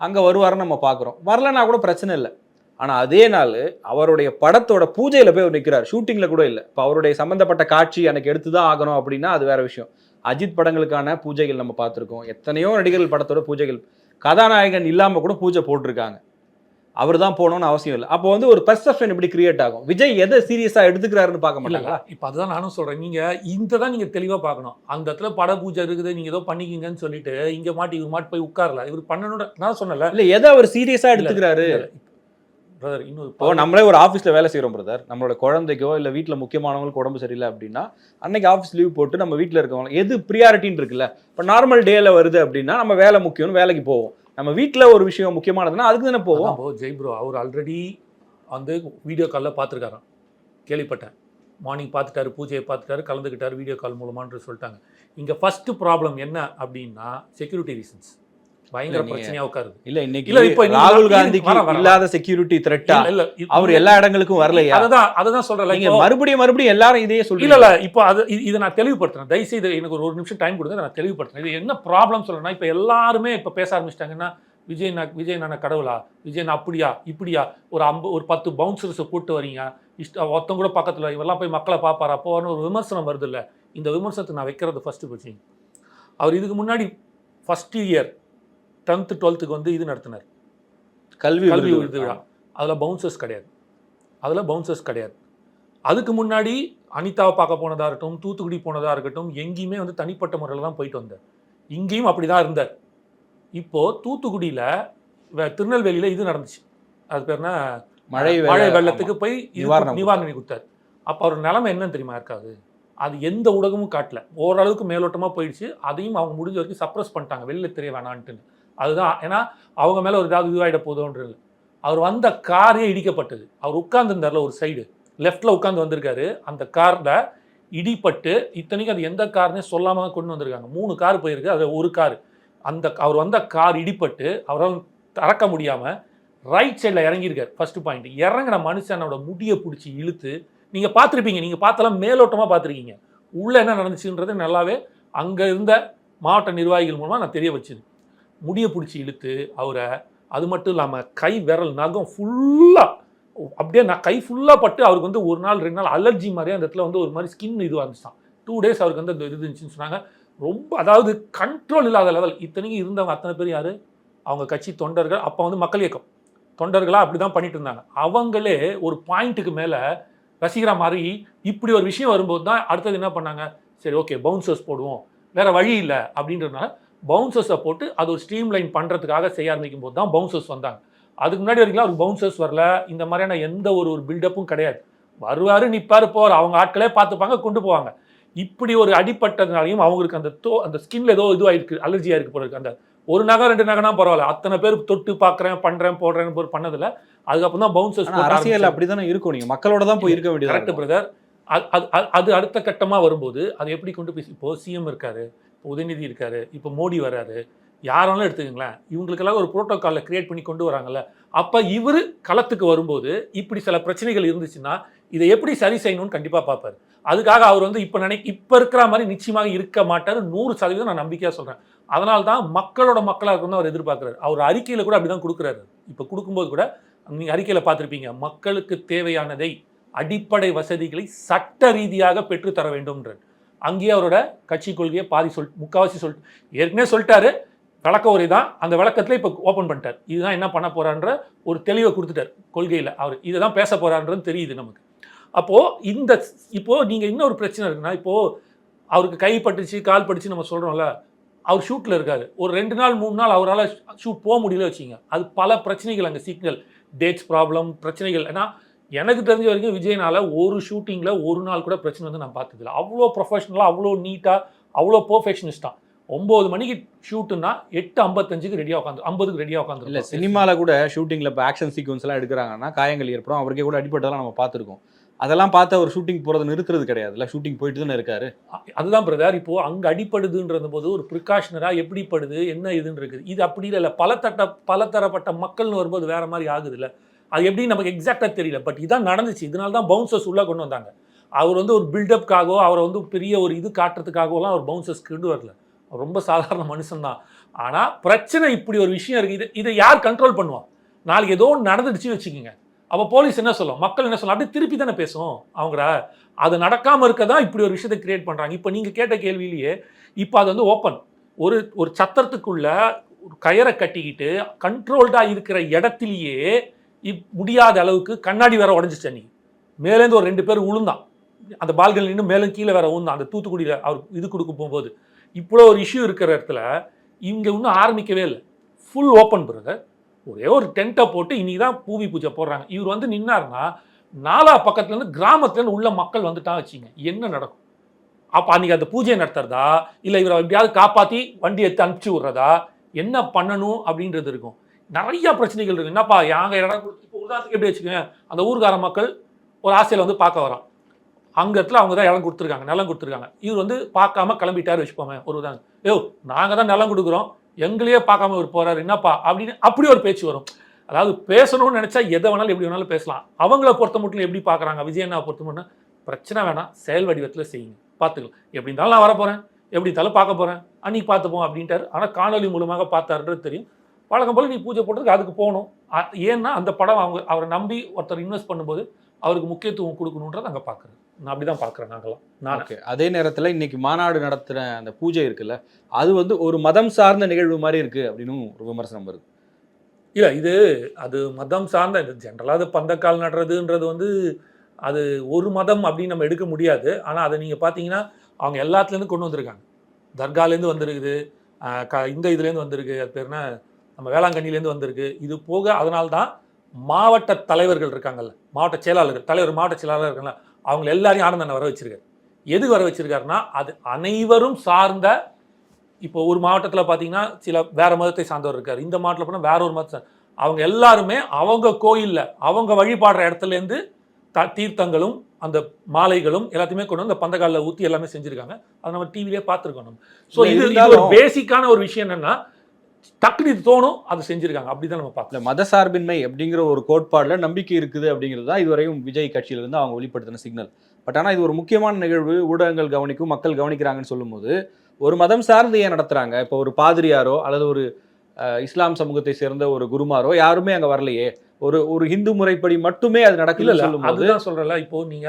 அங்க வருவாருன்னு நம்ம பார்க்குறோம். வரலன்னா கூட பிரச்சனை இல்லை. ஆனா அதே நாள் அவருடைய படத்தோட பூஜையில போய் அவர் நிற்கிறார் ஷூட்டிங்ல கூட இல்லை. இப்போ அவருடைய சம்பந்தப்பட்ட காட்சி எனக்கு எடுத்து தான் ஆகணும் அப்படின்னா அது வேற விஷயம். அஜித் படங்களுக்கான பூஜைகள் நம்ம பார்த்துருக்கோம். எத்தனையோ நடிகர்கள் படத்தோட பூஜைகள். கதாநாயகன் இல்லாம கூட பூஜை போட்டிருக்காங்க. அவர் தான் போகணும்னு அவசியம் இல்லை. அப்போ வந்து ஒரு பெர்செப்ஷன் இப்படி கிரியேட் ஆகும்? விஜய் எதை சீரியஸா எடுத்துக்கிறாருன்னு பார்க்க இல்ல மாட்டாங்களா? இப்போ அதுதான் நானும் சொல்றேன். நீங்க இந்த தான் நீங்க தெளிவா பார்க்கணும். அந்த இடத்துல பட பூஜை இருக்குது நீங்க ஏதோ பண்ணிக்கிங்கன்னு சொல்லிட்டு இங்க மாட்டி இவர் மாட்டி போய் உட்காரல. இவர் பண்ணணும் நான் சொன்னல இல்ல எதை அவர் சீரியஸா எடுத்துக்கிறாரு? பிரதர் இன்னொரு இப்போ நம்மளே ஒரு ஆஃபீஸில் வேலை செய்கிறோம் பிரதர் நம்மளோட குழந்தைக்கோ இல்லை வீட்டில் முக்கியமானவங்களுக்கு உடம்பு சரியில்லை அப்படின்னா அன்னைக்கு ஆஃபீஸ் லீவ் போட்டு நம்ம வீட்டில் இருக்கவங்க எது ப்ரியாரிட்டின்னு இருக்குல்ல? இப்போ நார்மல் டேல வருது அப்படின்னா நம்ம வேலை முக்கியம்னு வேலைக்கு போவோம். நம்ம வீட்டில் ஒரு விஷயம் முக்கியமானதுன்னா அதுக்கு தானே போவோம். ஜெய் ப்ரோ அவர் ஆல்ரெடி வந்து வீடியோ காலில் பார்த்துருக்காராம். கேள்விப்பட்டேன். மார்னிங் பார்த்துட்டாரு பூஜையை பார்த்துட்டாரு கலந்துக்கிட்டாரு வீடியோ கால் மூலமான்னு சொல்லிட்டாங்க. இங்கே ஃபர்ஸ்ட் ப்ராப்ளம் என்ன அப்படின்னா செக்யூரிட்டி ரீசன்ஸ் பயங்கர இல்ல, பிரச்சனையாக உட்காருது. இல்ல இன்னைக்கு இல்ல, இப்ப ராகுல் காந்திக்கு. இல்லாத செக்யூரிட்டி த்ரெட்டா இல்ல, இல்ல, அவர் எல்லா இடங்களுக்கும் வரலையா? அதுதான் அதுதான் சொல்றேன். நீங்க மறுபடியும் மறுபடியும் எல்லாரும் இதையே இல்ல சொல்றீங்க. இல்ல இப்போ அது இது- நான் தெளிவுபடுத்துறேன். தயவுசெய்து எனக்கு ஒரு ஒரு நிமிஷம் டைம் கொடுங்க நான் தெளிவுபடுத்துறேன். இது என்ன ப்ராப்ளம் சொல்றேன்னா இப்போ எல்லாருமே இப்போ பேச ஆரம்பிச்சிட்டாங்கன்னா விஜய் நான் விஜய் நான் கடவுளா? விஜய் நான் அப்படியா? இப்படியா? ஒரு ஐம்ப ஒரு பத்து பவுன்சர்ஸை கூட்டு வரீங்க. இஷ்ட ஒருத்தங்க கூட பக்கத்தில் இவெல்லாம் போய் மக்களை பார்ப்பாரா போன்னு ஒரு விமர்சனம் வருது இல்ல. இந்த விமர்சனத்தை நான் வைக்கிறது ஃபர்ஸ்ட் பிரச்சனை. அவர் இதுக்கு முன்னாடி ஃபர்ஸ்ட் இயர் டென்த்து டுவெல்த்துக்கு வந்து இது நடத்தினார். கல்வி கல்வி விருது. விழா. அதில் பவுன்சர்ஸ் கிடையாது. அதில் பவுன்சர்ஸ் கிடையாது. அதுக்கு முன்னாடி அனிதாவை பார்க்க போனதாக இருக்கட்டும் தூத்துக்குடி போனதாக இருக்கட்டும் எங்கேயுமே வந்து தனிப்பட்ட முறையில் தான் போயிட்டு வந்தார். இங்கேயும் அப்படி தான் இருந்தார். இப்போது தூத்துக்குடியில் திருநெல்வேலியில் இது நடந்துச்சு. அது பேர் என்ன? மழை மழை வெள்ள- வெள்ளத்துக்கு போய் நிவாரணம் கொடுத்தாரு. அப்போ அவர் நிலைமை என்னன்னு தெரியுமா இருக்காது? அது எந்த ஊடகமும் காட்டல. ஓரளவுக்கு மேலோட்டமாக போயிடுச்சு. அதையும் அவங்க முடிஞ்ச வரைக்கும் சப்ரஸ் பண்ணிட்டாங்க. வெளில தெரிய வேணான்ட்டுன்னு. அதுதான். ஏன்னா அவங்க மேலே ஒரு ஏதாவது இதுவாகிட போதோன்றது அவர் வந்த காரே இடிக்கப்பட்டது. அவர் உட்கார்ந்துருந்தார்ல ஒரு சைடு லெஃப்டில் உட்காந்து வந்திருக்காரு. அந்த காரில் இடிப்பட்டு இத்தனைக்கும் அது எந்த கார்னே சொல்லாமல் தான் கொண்டு வந்திருக்காங்க. மூணு கார் போயிருக்கு. அது ஒரு கார். அந்த அவர் வந்த கார் இடிப்பட்டு அவரால் திறக்க முடியாமல் ரைட் சைடில் இறங்கியிருக்கார். ஃபர்ஸ்ட் பாயிண்ட் இறங்கின மனுஷனோட முடியை பிடிச்சி இழுத்து நீங்கள் பார்த்துருப்பீங்க. நீங்கள் பார்த்தெல்லாம் மேலோட்டமாக பார்த்துருக்கீங்க. உள்ளே என்ன நடந்துச்சுன்றது நல்லாவே அங்கே இருந்த மாவட்ட நிர்வாகிகள் மூலமாக நான் தெரிய வச்சுது. முடியை பிடிச்சி இழுத்து அவரை அது மட்டும் இல்லாமல் கை விரல் நகம் ஃபுல்லாக அப்படியே நான் கை ஃபுல்லாக பட்டு அவருக்கு வந்து ஒரு நாள் ரெண்டு நாள் அலர்ஜி மாதிரியே அந்த இடத்துல வந்து ஒரு மாதிரி ஸ்கின் இதுவாக இருந்துச்சான் டூ டேஸ் அவருக்கு வந்து அந்த இது இருந்துச்சுன்னு சொன்னாங்க. ரொம்ப அதாவது கண்ட்ரோல் இல்லாத லெவல் இத்தனைக்கும் இருந்தவங்க அத்தனை பேர் யார்? அவங்க கட்சி தொண்டர்கள். அப்போ வந்து மக்கள் இயக்கம். தொண்டர்களாக அப்படி தான் பண்ணிட்டு இருந்தாங்க. அவங்களே ஒரு பாயிண்ட்டுக்கு மேலே ரசிகரா மாதிரி இப்படி ஒரு விஷயம் வரும்போது தான் அடுத்தது என்ன பண்ணாங்க? சரி ஓகே பவுன்சர்ஸ் போடுவோம். வேறு வழி இல்லை அப்படின்றதுனால பவுன்சர்ஸை போட்டு அது ஒரு ஸ்ட்ரீம் லைன் பண்ணுறதுக்காக செய்ய ஆரம்பிக்கும் போது தான் பவுன்சர்ஸ் வந்தாங்க. அதுக்கு முன்னாடி வரைக்கும் ஒரு பவுன்சர்ஸ் வரல இந்த மாதிரியான எந்த ஒரு ஒரு பில்டப்பும் கிடையாது. வருவார் நிற்பார் போவார் அவங்க ஆட்களே பார்த்துப்பாங்க கொண்டு போவாங்க. இப்படி ஒரு அடிப்பட்டதுனாலையும் அவங்களுக்கு அந்த தோ அந்த ஸ்கின்ல ஏதோ இதுவாயிருக்கு அலர்ஜியாக இருக்கு போல இருக்கு. அந்த ஒரு நகை ரெண்டு நகைனா பரவாயில்ல. அத்தனை பேர் தொட்டு பார்க்குறேன் பண்ணுறேன் போடுறேன் போய் பண்ணதில்ல. அதுக்கப்புறம் தான் பவுன்சர்ஸ் அரசியல் அப்படிதானே இருக்கும். நீங்க மக்களோட தான் போய் இருக்க வேண்டியது கரெக்ட் பிரதர் அது அடுத்த கட்டமாக வரும்போது அது எப்படி கொண்டு போய் இப்போ சிஎம் இருக்காரு. உதயநிதி இருக்கார் இப்போ மோடி வராரு யாராலும் எடுத்துக்கங்களேன். இவங்களுக்கெல்லாம் ஒரு புரோட்டோக்காலில் கிரியேட் பண்ணி கொண்டு வராங்கல்ல. அப்போ இவர் களத்துக்கு வரும்போது இப்படி சில பிரச்சனைகள் இருந்துச்சுன்னா இதை எப்படி சரி செய்யணும்னு கண்டிப்பாக பார்ப்பார். அதுக்காக அவர் வந்து இப்போ நினை இப்போ இருக்கிற மாதிரி நிச்சயமாக இருக்க மாட்டார் நூறு சதவீதம் நான் நம்பிக்கையாக சொல்கிறேன் அதனால தான் மக்களோட மக்களாக இருக்கணும்னு அவர் எதிர்பார்க்குறாரு. அவர் அறிக்கையில் கூட அப்படி தான் கொடுக்குறாரு. இப்போ கொடுக்கும்போது கூட நீங்கள் அறிக்கையில் பார்த்துருப்பீங்க மக்களுக்கு தேவையானதை அடிப்படை வசதிகளை சட்ட ரீதியாக பெற்றுத்தர வேண்டும்ன்றார். அங்கேயே அவரோட கட்சி கொள்கையை பாதி சொல் முக்காவாசி சொல்லிட்டு ஏற்கனவே சொல்லிட்டாரு. விளக்க உரை தான். அந்த விளக்கத்தில் இப்போ ஓப்பன் பண்ணிட்டார். இதுதான் என்ன பண்ண போகிறான்ற ஒரு தெளிவை கொடுத்துட்டார் கொள்கையில் அவர். இதை தான் பேச போகிறான்றது தெரியுது நமக்கு. அப்போது இந்த இப்போது நீங்கள் இன்னொரு பிரச்சனை இருக்குன்னா இப்போது அவருக்கு கை பட்டுச்சு கால் பட்டுச்சு நம்ம சொல்கிறோம்ல அவர் ஷூட்டில் இருக்காரு. ஒரு ரெண்டு நாள் மூணு நாள் அவரால் ஷூட் போக முடியல வச்சுங்க அது பல பிரச்சனைகள் அங்கே சிக்னல் டேட்ஸ் ப்ராப்ளம் பிரச்சனைகள். ஏன்னா எனக்கு தெரிஞ்ச வரைக்கும் விஜயனால ஒரு ஷூட்டிங்கில் ஒரு நாள் கூட பிரச்சனை வந்து நான் பார்த்ததில்ல. அவ்வளோ ப்ரொஃபஷனலாக அவ்வளோ நீட்டாக அவ்வளோ பர்ஃபெக்ஷனிஸ்டாக ஒம்பது மணிக்கு ஷூட்டுன்னா எட்டு ஐம்பத்தஞ்சுக்கு ரெடியாக உட்காந்து ஐம்பதுக்கு ரெடியாக இல்ல உட்காந்து சினிமால கூட ஷூட்டிங்ல இப்போ ஆக்ஷன் சீக்வன்ஸ் எல்லாம் எடுக்கிறாங்கன்னா காயங்கள் ஏற்படும். அவருக்கே கூட அடிபட்டதெல்லாம் நம்ம பார்த்துருக்கோம். அதெல்லாம் பார்த்து அவர் ஷூட்டிங் போறதை நிறுத்துறது கிடையாதுல்ல ஷூட்டிங் போயிட்டு தானே இருக்காரு. அதுதான் பிரதர் இப்போ அங்க அடிப்படுதுன்றது போது ஒரு ப்ரிகாஷனரா எப்படி படுது என்ன இதுன்னு இருக்குது. இது அப்படி இல்லை பல தட்ட பல தரப்பட்ட மக்கள்னு வரும்போது வேற மாதிரி ஆகுது இல்ல. அது எப்படி நமக்கு எக்ஸாக்டாக தெரியல. பட் இதான் நடந்துச்சு. இதனால தான் பவுன்சர்ஸ் உள்ளே கொண்டு வந்தாங்க. அவர் வந்து ஒரு பில்டப்காகவோ அவரை வந்து பெரிய ஒரு இது காட்டுறதுக்காகவோலாம் அவர் பவுன்சர்ஸ் கொண்டு வரல. ரொம்ப சாதாரண மனுஷன்தான் ஆனால் பிரச்சனை இப்படி ஒரு விஷயம் இருக்குது இது இதை யார் கண்ட்ரோல் பண்ணுவான் நாளைக்கு ஏதோ ஒன்று நடந்துடுச்சுன்னு வச்சுக்கோங்க. அப்போ போலீஸ் என்ன சொல்லும்? மக்கள் என்ன சொல்லும்? அப்படியே திருப்பி தானே பேசும் அவங்கள. அது நடக்காமல் இருக்க தான் இப்படி ஒரு விஷயத்தை கிரியேட் பண்ணுறாங்க இப்போ நீங்கள் கேட்ட கேள்வியிலேயே இப்போ அது வந்து ஓப்பன் ஒரு ஒரு சத்திரத்துக்குள்ள ஒரு கயரை கட்டிக்கிட்டு கண்ட்ரோல்டாக இருக்கிற இடத்துலையே இப் முடியாத அளவுக்கு கண்ணாடி வேற உடஞ்சிச்சு அன்னைக்கு. மேலேருந்து ஒரு ரெண்டு பேர் உளுந்தான் அந்த பால்கள் நின்று மேலே கீழே வேற உழுந்தான். அந்த தூத்துக்குடியில் அவர் இது கொடுக்க போகும்போது. இவ்வளோ ஒரு இஷ்யூ இருக்கிற இடத்துல இவங்க இன்னும் ஆரம்பிக்கவே இல்லை. ஃபுல் ஓப்பன் பிறகு ஒரே ஒரு டென்ட்டை போட்டு இன்னைக்கு தான் பூவி பூஜை போடுறாங்க. இவர் வந்து நின்னார்னா நாலா பக்கத்துலேருந்து கிராமத்துலேருந்து உள்ள மக்கள் வந்துட்டா வச்சிங்க என்ன நடக்கும்? அப்போ அன்றைக்கி அந்த பூஜையை நடத்துறதா? இல்லை இவரை எப்படியாவது காப்பாற்றி வண்டி எடுத்து அனுப்பிச்சி விட்றதா? என்ன பண்ணணும் அப்படின்றது இருக்கும். நிறைய பிரச்சனைகள் இருக்குது என்னப்பா யாங்க இடம் கொடுத்து இப்போ உதாரணத்துக்கு எப்படி வச்சுக்கோங்க? அந்த ஊர்கார மக்கள் ஒரு ஆசையில் வந்து பார்க்க வரான். அங்கே இடத்துல அவங்க தான் இடம் கொடுத்துருக்காங்க நிலம் கொடுத்துருக்காங்க. இவர் வந்து பார்க்காம கிளம்பிட்டாரு வச்சுப்போமே ஒரு உதாரணம் ஏ நாங்கள் தான் நிலம் கொடுக்குறோம் எங்களையே பார்க்காம இவர் போகிறார் என்னப்பா? அப்படின்னு அப்படி ஒரு பேச்சு வரும். அதாவது பேசணும்னு நினச்சா எதை வேணாலும் எப்படி வேணாலும் பேசலாம். அவங்கள பொறுத்த மட்டும் எப்படி பார்க்குறாங்க விஜயண்ணா பொறுத்த மட்டும்? பிரச்சனை வேணாம் செயல் வடிவத்தில் செய்யுங்க. பார்த்துக்கலாம். எப்படி இருந்தாலும் நான் வரப்போகிறேன் எப்படி இருந்தாலும் பார்க்க போகிறேன் அன்னைக்கு பார்த்துப்போம் அப்படின்ட்டார். ஆனால் காணொலி மூலமாக பார்த்தாருன்றது தெரியும். வழக்கம் போல் நீ பூஜை போடுறதுக்கு அதுக்கு போகணும். ஏன்னா அந்த படம் அவங்க அவரை நம்பி ஒருத்தர் இன்வெஸ்ட் பண்ணும்போது அவருக்கு முக்கியத்துவம் கொடுக்கணுன்றது அங்கே பார்க்குறேன் நான் அப்படி தான் பார்க்குறேன் நாங்களாம் நான். ஓகே. அதே நேரத்துல இன்னைக்கு மாநாடு நடத்துற அந்த பூஜை இருக்குல்ல அது வந்து ஒரு மதம் சார்ந்த நிகழ்வு மாதிரி இருக்கு அப்படின்னு ஒரு விமர்சனம் வருது. இல்லை இது அது மதம் சார்ந்த இது ஜென்ரலாக அது பந்தக்கால் நடுறதுன்றது வந்து அது ஒரு மதம் அப்படின்னு நம்ம எடுக்க முடியாது. ஆனால் அதை நீங்கள் பார்த்தீங்கன்னா அவங்க எல்லாத்துலேருந்து கொண்டு வந்திருக்காங்க. தர்காலேருந்து வந்திருக்குது க இந்த இதுலேருந்து வந்திருக்கு அது பேர் என்ன? நம்ம வேளாங்கண்ணிலேருந்து வந்திருக்கு. இது போக அதனால்தான் மாவட்ட தலைவர்கள் இருக்காங்கல்ல மாவட்ட செயலாளர்கள் தலைவர் மாவட்ட செயலாளர் இருக்காங்கல்ல அவங்க எல்லாரையும் ஆனந்தனை வர வச்சிருக்காரு எது வர வச்சிருக்காருன்னா அது அனைவரும் சார்ந்த இப்போ ஒரு மாவட்டத்தில் பார்த்தீங்கன்னா சில வேற மதத்தை சார்ந்தவர் இருக்காரு. இந்த மாவட்டத்தில் போனால் வேற ஒரு மதத்தை அவங்க எல்லாருமே அவங்க கோயிலில் அவங்க வழிபாடுற இடத்துலேருந்து த தீர்த்தங்களும் அந்த மாலைகளும் எல்லாத்தையுமே கொண்டு வந்து அந்த பந்தக்காலில் ஊற்றி எல்லாமே செஞ்சுருக்காங்க. அதை நம்ம டிவிலே பார்த்துருக்கோம் நம்ம. ஸோ இது பேசிக்கான ஒரு விஷயம் என்னன்னா டக்குனு இது தோணும் அதை செஞ்சுருக்காங்க. அப்படி தான் நம்ம பார்க்கலாம் இல்ல மதசார்பின்மை அப்படிங்கிற ஒரு கோட்பாடுல நம்பிக்கை இருக்குது அப்படிங்கிறது தான் இதுவரையும் விஜய் கட்சியில இருந்து அவங்க வெளிப்படுத்தின சிக்னல் பட் ஆனா இது ஒரு முக்கியமான நிகழ்வு. ஊடகங்கள் கவனிக்கும் மக்கள் கவனிக்கிறாங்கன்னு சொல்லும்போது ஒரு மதம் சார்ந்து ஏன் நடத்துறாங்க? இப்போ ஒரு பாதிரியாரோ அல்லது ஒரு அஹ், இஸ்லாம் சமூகத்தை சேர்ந்த ஒரு குருமாரோ யாருமே அங்க வரலையே. ஒரு ஒரு இந்து முறைப்படி மட்டுமே அது நடக்கல அதுதான் சொல்றேன்ல. இப்போ நீங்க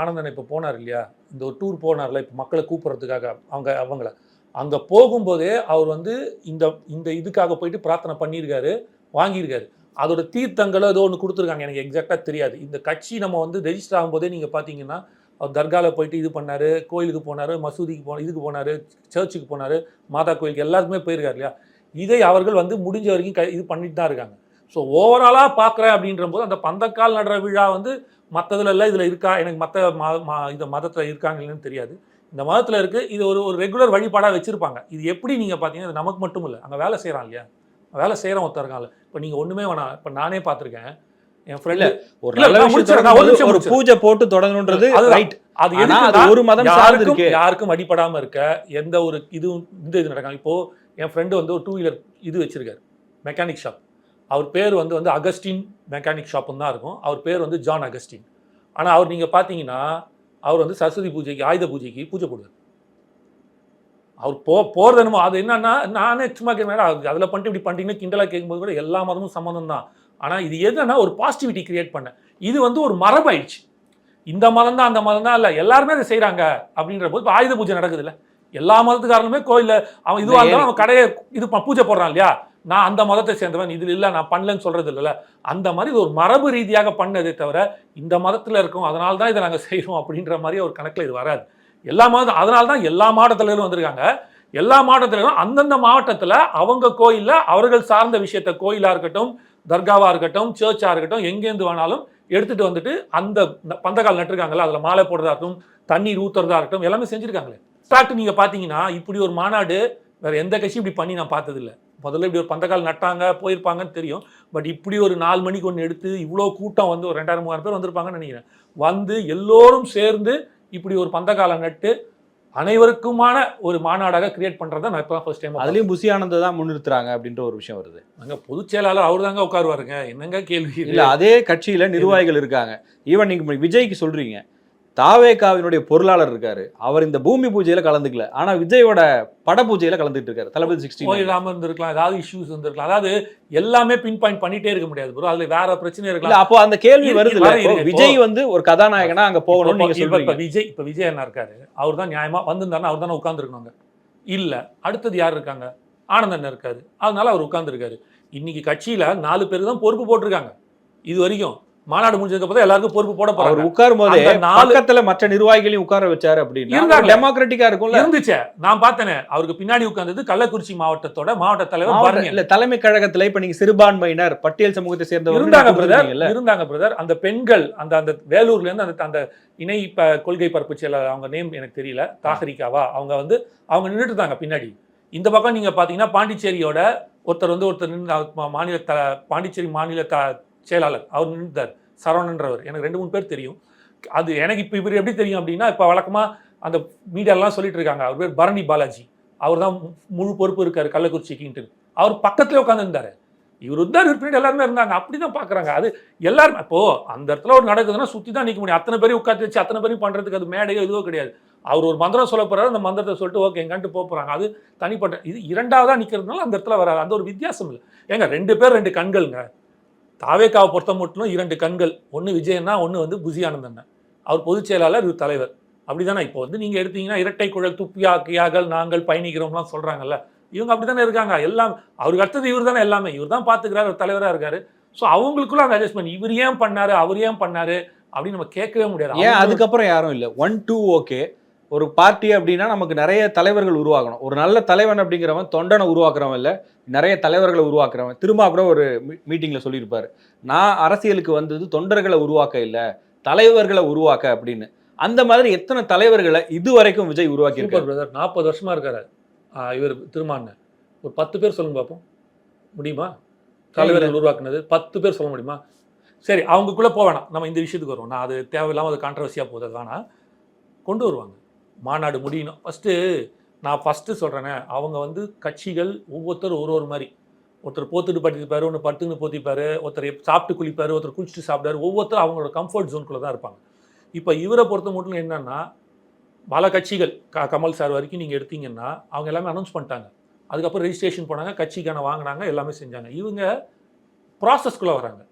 ஆனந்தன் இப்போ போனார் இல்லையா? இந்த ஒரு டூர் போனார்ல இப்போ மக்களை கூப்பிடுறதுக்காக அவங்க அவங்கள. அங்கே போகும்போதே அவர் வந்து இந்த இந்த இதுக்காக போயிட்டு பிரார்த்தனை பண்ணியிருக்காரு வாங்கியிருக்காரு. அதோட தீர்த்தங்களோ ஏதோ ஒன்று கொடுத்துருக்காங்க. எனக்கு எக்ஸாக்டாக தெரியாது. இந்த கட்சி நம்ம வந்து ரெஜிஸ்டர் ஆகும்போதே நீங்கள் பார்த்தீங்கன்னா அவர் தர்காவில் போயிட்டு இது பண்ணார் கோயிலுக்கு போனாரு மசூதிக்கு போன இதுக்கு போனாரு சர்ச்சுக்கு போனாரு மாதா கோயிலுக்கு எல்லாருக்குமே போயிருக்காரு இல்லையா? இதை அவர்கள் வந்து முடிஞ்ச வரைக்கும் க இது பண்ணிட்டு தான் இருக்காங்க. ஸோ ஓவராலாக பார்க்குறேன் அப்படின்ற போது அந்த பந்தக்கால் நடுற விழா வந்து மற்றதுல எல்லாம் இதில் இருக்கா? எனக்கு மற்ற ம ம- இந்த மதத்தில் இருக்காங்க இல்லைன்னு தெரியாது. இந்த மதத்தில் இருக்குது இது ஒரு ஒரு ரெகுலர் வழிபாடாக வச்சுருப்பாங்க. இது எப்படி நீங்கள் பார்த்தீங்கன்னா இது நமக்கு மட்டும் இல்லை. அங்கே வேலை செய்கிறான் இல்லையா? வேலை செய்கிறவன் ஒருத்தர் இருக்கான்ல. இப்போ நீங்கள் ஒன்றுமே வேணாம். இப்போ நானே பார்த்துருக்கேன் என் ஃப்ரெண்டு ஒரு நல்ல ஒரு. பூஜை போட்டு தொடங்கணுன்றது. ரைட் அது அது ஒரு மதம் யாருக்கும் யாருக்கும் அடிபடாம இருக்க எந்த ஒரு இதுவும் இந்த இது நடக்காங்க இப்போ என் ஃப்ரெண்டு வந்து ஒரு டூ வீலர் இது வச்சிருக்காரு. மெக்கானிக் ஷாப் அவர் பேர் வந்து வந்து அகஸ்டின் மெக்கானிக் ஷாப்புன்னு தான் இருக்கும். அவர் பேர் வந்து ஜான் அகஸ்டின் ஆனால் அவர் நீங்கள் பார்த்தீங்கன்னா அவர் வந்து சரஸ்வதி பூஜைக்கு ஆயுத பூஜைக்கு பூஜை போடுவார் அவர் போ போகிறது என்னமோ அது என்னன்னா நானே சும்மா கேட்க அதில் பண்ணிட்டு இப்படி பண்ணிட்டீங்கன்னு கிண்டலாக கேட்கும்போது கூட எல்லா மதமும் சம்மந்தம் தான். ஆனால் இது எதுனா ஒரு பாசிட்டிவிட்டி கிரியேட் பண்ண. இது வந்து ஒரு மரபாயிடுச்சு. இந்த மதம் தான் அந்த மதம் தான் இல்லை எல்லாருமே அதை செய்கிறாங்க அப்படின்ற போது இப்போ ஆயுத பூஜை நடக்குது இல்லை எல்லா மதத்துக்காரனுமே கோயிலில் அவன் இதுவாக இருந்தாலும் அவன் கடையை இது பூஜை போடுறான் இல்லையா? நான் அந்த மதத்தை சேர்ந்தவன் இதில் இல்லை நான் பண்ணலன்னு சொல்கிறது இல்லைல்ல. அந்த மாதிரி இது ஒரு மரபு ரீதியாக பண்ணதே தவிர இந்த மதத்தில் இருக்கும் அதனால தான் இதை நாங்கள் செய்கிறோம் அப்படின்ற மாதிரி ஒரு கணக்கில் இது வராது. எல்லா மதம் அதனால தான் எல்லா மாவட்டத்திலும் வந்திருக்காங்க. எல்லா மாவட்டத்திலும் அந்தந்த மாவட்டத்தில் அவங்க கோயிலில் அவர்கள் சார்ந்த விஷயத்த கோயிலாக இருக்கட்டும் தர்காவாக இருக்கட்டும் சர்ச்சாக இருக்கட்டும் எங்கேருந்து வேணாலும் எடுத்துகிட்டு வந்துட்டு அந்த பந்தக்கால் நட்டுருக்காங்கல்ல அதில் மாலை போடுறதா இருக்கட்டும் தண்ணீர் ஊத்துறதா இருக்கட்டும் எல்லாமே செஞ்சுருக்காங்களே. ஸ்டார்ட் நீங்கள் பார்த்தீங்கன்னா இப்படி ஒரு மாநாடு வேறு எந்த கட்சியும் இப்படி பண்ணி நான் பார்த்ததில்ல. முதல்ல இப்படி ஒரு பந்தக்கால் நட்டாங்க போயிருப்பாங்கன்னு தெரியும். பட் இப்படி ஒரு நாலு மணிக்கு ஒன்று எடுத்து இவ்வளோ கூட்டம் வந்து ஒரு ரெண்டாயிரம் மூவாயிரம் பேர் வந்திருப்பாங்கன்னு நினைக்கிறேன். வந்து எல்லோரும் சேர்ந்து இப்படி ஒரு பந்தக்காலை நட்டு அனைவருக்குமான ஒரு மாநாடாக கிரியேட் பண்ணுறதை நான் இப்போ ஃபர்ஸ்ட் டைம் அதுலயும் புசி ஆனந்த தான் முன்னிறுத்துறாங்க அப்படின்ற ஒரு விஷயம் வருது. அங்கே பொதுச் செயலாளர் அவர் தாங்க உட்காருவாருங்க. என்னங்க கேள்வி? இல்ல அதே கட்சியில நிர்வாகிகள் இருக்காங்க. ஈவன் நீங்க விஜய்க்கு சொல்றீங்க. தாவேகாவினுடைய பொருளாளர் இருக்காரு. அவர் இந்த பூமி பூஜையில கலந்துக்கல. ஆனா விஜயோட பட பூஜையில கலந்துட்டு இருக்காரு. தளபதி சிக்ஸ்டீன் போயிடாம இருந்திருக்கலாம். ஏதாவது இஷ்யூஸ் இருந்திருக்கலாம். அதாவது எல்லாமே பின் பாயிண்ட் பண்ணிட்டே இருக்க முடியாது ப்ரோ அதுல வேற பிரச்சனை இல்ல இருக்கலாம் அப்போ அந்த கேள்வி வருது விஜய் வந்து ஒரு கதாநாயகனா அங்க போகணும்னு நீங்க சொல்றீங்க. விஜய் இப்ப விஜய் என்ன இருக்காரு. அவர் தான் நியாயமா வந்திருந்தாருன்னா அவர் தானே உட்காந்துருக்கணுங்க இல்ல அடுத்தது யார் இருக்காங்க? ஆனந்தன் இருக்காரு. அதனால அவர் உட்கார்ந்திருக்காரு. இன்னைக்கு கட்சியில நாலு பேர் தான் பொறுப்பு போட்டிருக்காங்க. இது வரைக்கும் மாநாடு முடிஞ்சதுக்கு எல்லாருக்கும் பொறுப்பு போட போறாங்க. உட்காரும் போதே பக்கத்துல மற்ற நிர்வாகிகளையும் உட்கார வச்சாரு அப்படின்னா. டெமோக்ராட்டிக்கா இருக்கும்ல? இருந்துச்சே. நான் பார்த்தேனே அவருக்கு பின்னாடி உட்கார்ந்தது கள்ளக்குறிச்சி மாவட்டத்தோட மாவட்ட தலைவர் இல்ல தலைமை கழகத்துல இப்ப நீங்க சிறுபான்மையினர் பட்டியல் சமூகத்தை சேர்ந்தவர்கள் இருந்தாங்க பிரதர். இருந்தாங்க பிரதர் அந்த பெண்கள் அந்த அந்த வேலூர்ல இருந்து அந்த அந்த இணை கொள்கை பரப்பு செயலாளர் அவங்க நேம் எனக்கு தெரியல. தாகரிகாவா அவங்க வந்து அவங்க நின்றுட்டு இருந்தாங்க பின்னாடி. இந்த பக்கம் நீங்க பாத்தீங்கன்னா பாண்டிச்சேரியோட ஒருத்தர் வந்து ஒருத்தர் நின்று மாநில த பாண்டிச்சேரி மாநில த செயலாளர். அவர் நின்றுட்டார் சரவணன்றவர். எனக்கு ரெண்டு மூணு பேர் தெரியும். அது எனக்கு இப்போ இவர் எப்படி தெரியும் அப்படின்னா இப்போ வழக்கமாக அந்த மீடியாலாம் சொல்லிட்டு இருக்காங்க அவர் பேர் பரணி பாலாஜி. அவர் தான் முழு பொறுப்பு இருக்கார் கள்ளக்குறிச்சிக்கின்ட்டு. அவர் பக்கத்தில் உட்காந்துருந்தாரு இவர் இருந்தார் இவர் பின்னாடி எல்லாருமே இருந்தாங்க. அப்படி தான் பார்க்குறாங்க அது எல்லாரும் இப்போது அந்த இடத்துல ஒரு நடக்குதுன்னா சுற்றி தான் நிற்க முடியும். அத்தனை பேரையும் உட்காந்து வச்சு அத்தனை பேரையும் பண்ணுறதுக்கு அது மேடையோ இதுவோ கிடையாது. அவர் ஒரு மந்திரம் சொல்ல போகிறாரு அந்த மந்திரத்தை சொல்லிட்டு ஓகே எங்கன்ட்டு போக போகிறாங்க அது தனிப்பட்ட இது இரண்டாவதாக நிற்கிறதுனால அந்த இடத்துல வராது. அந்த ஒரு வித்தியாசம் இல்லை. ஏங்க ரெண்டு பேர் ரெண்டு கண்கள்ங்க. தாவேக்காவை பொறுத்த மட்டும் இரண்டு கண்கள் ஒன்று விஜயன்னா ஒன்று வந்து புசி ஆனந்தன் அவர் பொதுச் செயலாளர் இவர் தலைவர். அப்படிதானே? இப்போ வந்து நீங்க எடுத்தீங்கன்னா இரட்டை குழல் துப்பியா கியாக்கள் நாங்கள் பயணிக்கிறோம்லாம் சொல்றாங்கல்ல. இவங்க அப்படித்தானே இருக்காங்க? எல்லாம் அவருக்கு அடுத்தது இவர் தானே எல்லாமே. இவர் தான் பார்த்துக்கிறாரு அவர் தலைவராக இருக்காரு. ஸோ அவங்களுக்குள்ள அந்த அட்ஜஸ்ட்மெண்ட் இவர் ஏன் பண்ணாரு அவர் ஏன் பண்ணாரு அப்படின்னு நம்ம கேட்கவே முடியாது. ஏன் அதுக்கப்புறம் யாரும் இல்ல. ஒன் டூ ஓகே ஒரு பார்ட்டி அப்படின்னா நமக்கு நிறைய தலைவர்கள் உருவாகணும். ஒரு நல்ல தலைவன் அப்படிங்கிறவன் தொண்டனை உருவாக்குறவன் இல்லை நிறைய தலைவர்களை உருவாக்குறவன். திரும்ப கூட ஒரு மீட்டிங்கில் சொல்லியிருப்பார். நான் அரசியலுக்கு வந்தது தொண்டர்களை உருவாக்க இல்லை தலைவர்களை உருவாக்க அப்படின்னு. அந்த மாதிரி எத்தனை தலைவர்களை இதுவரைக்கும் விஜய் உருவாக்கி பிரதர் நாற்பது வருஷமாக இருக்காரு. இவர் திருமான்னு. ஒரு பத்து பேர் சொல்லுங்க பார்ப்போம் முடியுமா? தலைவர்கள் உருவாக்குனது பத்து பேர் சொல்ல முடியுமா? சரி அவங்களுக்குள்ளே போக வேணாம். நம்ம இந்த விஷயத்துக்கு வருவோம். நான் அது தேவையில்லாமல் அது கான்ட்ரவர்சியாக போகுது. வேணாம். கொண்டு வருவாங்க. மாநாடு முடியணும். ஃபஸ்ட்டு நான் ஃபஸ்ட்டு சொல்கிறேனே அவங்க வந்து கட்சிகள் ஒவ்வொருத்தரும் ஒரு ஒரு மாதிரி. ஒருத்தர் போத்துட்டு படுத்திருப்பார் ஒன்று பட்டுன்னு போத்திப்பார் ஒருத்தர் சாப்பிட்டு குளிப்பார் ஒருத்தர் குளிச்சுட்டு சாப்பிட்டாரு ஒவ்வொருத்தரும் அவங்களோட கம்ஃபர்ட் ஜோனுக்குள்ளே தான் இருப்பாங்க. இப்போ இவரை பொறுத்த மட்டும் என்னென்னா பல கட்சிகள் க கமல் சார் வரைக்கும் நீங்கள் எடுத்தீங்கன்னா அவங்க எல்லாமே அனௌன்ஸ் பண்ணிட்டாங்க. அதுக்கப்புறம் ரெஜிஸ்ட்ரேஷன் போனாங்க கட்சிக்கான வாங்கினாங்க எல்லாமே செஞ்சாங்க. இவங்க ப்ராசஸ்க்குள்ளே வராங்க.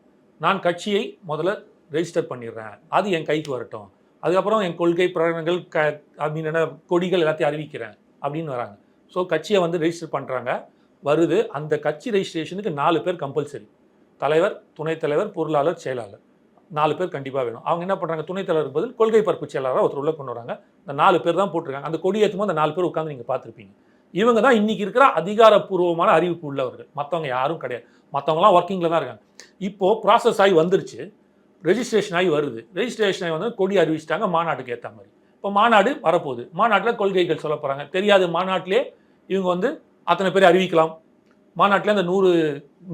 நான் கட்சியை முதல்ல ரெஜிஸ்டர் பண்ணிடுறேன். அது என் கைக்கு வரட்டும். அதுக்கப்புறம் என் கொள்கை பிரகடனங்கள் க அப்படின்னு என்ன கொடிகள் எல்லாத்தையும் அறிவிக்கிறேன் அப்படின்னு வராங்க. ஸோ கட்சியை வந்து ரெஜிஸ்டர் பண்ணுறாங்க வருது. அந்த கட்சி ரெஜிஸ்ட்ரேஷனுக்கு நாலு பேர் கம்பல்சரி தலைவர் துணைத் தலைவர் பொருளாளர் செயலாளர். நாலு பேர் கண்டிப்பாக வேணும். அவங்க என்ன பண்ணுறாங்க துணைத் தலைவர் பதில் கொள்கை பரப்பு செயலாளராக ஒருத்தர் உள்ள கொண்டு வராங்க. இந்த நாலு பேர் தான் போட்டிருக்காங்க. அந்த கொடி ஏற்றுமோ அந்த நாலு பேர் உட்காந்து நீங்கள் பார்த்துருப்பீங்க. இவங்க தான் இன்றைக்கி இருக்கிற அதிகாரப்பூர்வமான அறிவிப்பு உள்ளவர்கள். மற்றவங்க யாரும் கிடையாது. மற்றவங்களாம் ஒர்க்கிங்கில் தான் இருக்காங்க. இப்போது ப்ராசஸ் ஆகி வந்துருச்சு. ரெஜிஸ்ட்ரேஷன் ஆகி வருது. ரெஜிஸ்ட்ரேஷன் ஆகி வந்து கொடி அறிவிச்சிட்டாங்க மாநாட்டுக்கு ஏற்ற மாதிரி. இப்போ மாநாடு வரப்போகுது. மாநாட்டில் கொள்கைகள் சொல்ல போகிறாங்க தெரியாது மாநாட்டிலே இவங்க வந்து அத்தனை பேர் அறிவிக்கலாம். மாநாட்டில் அந்த நூறு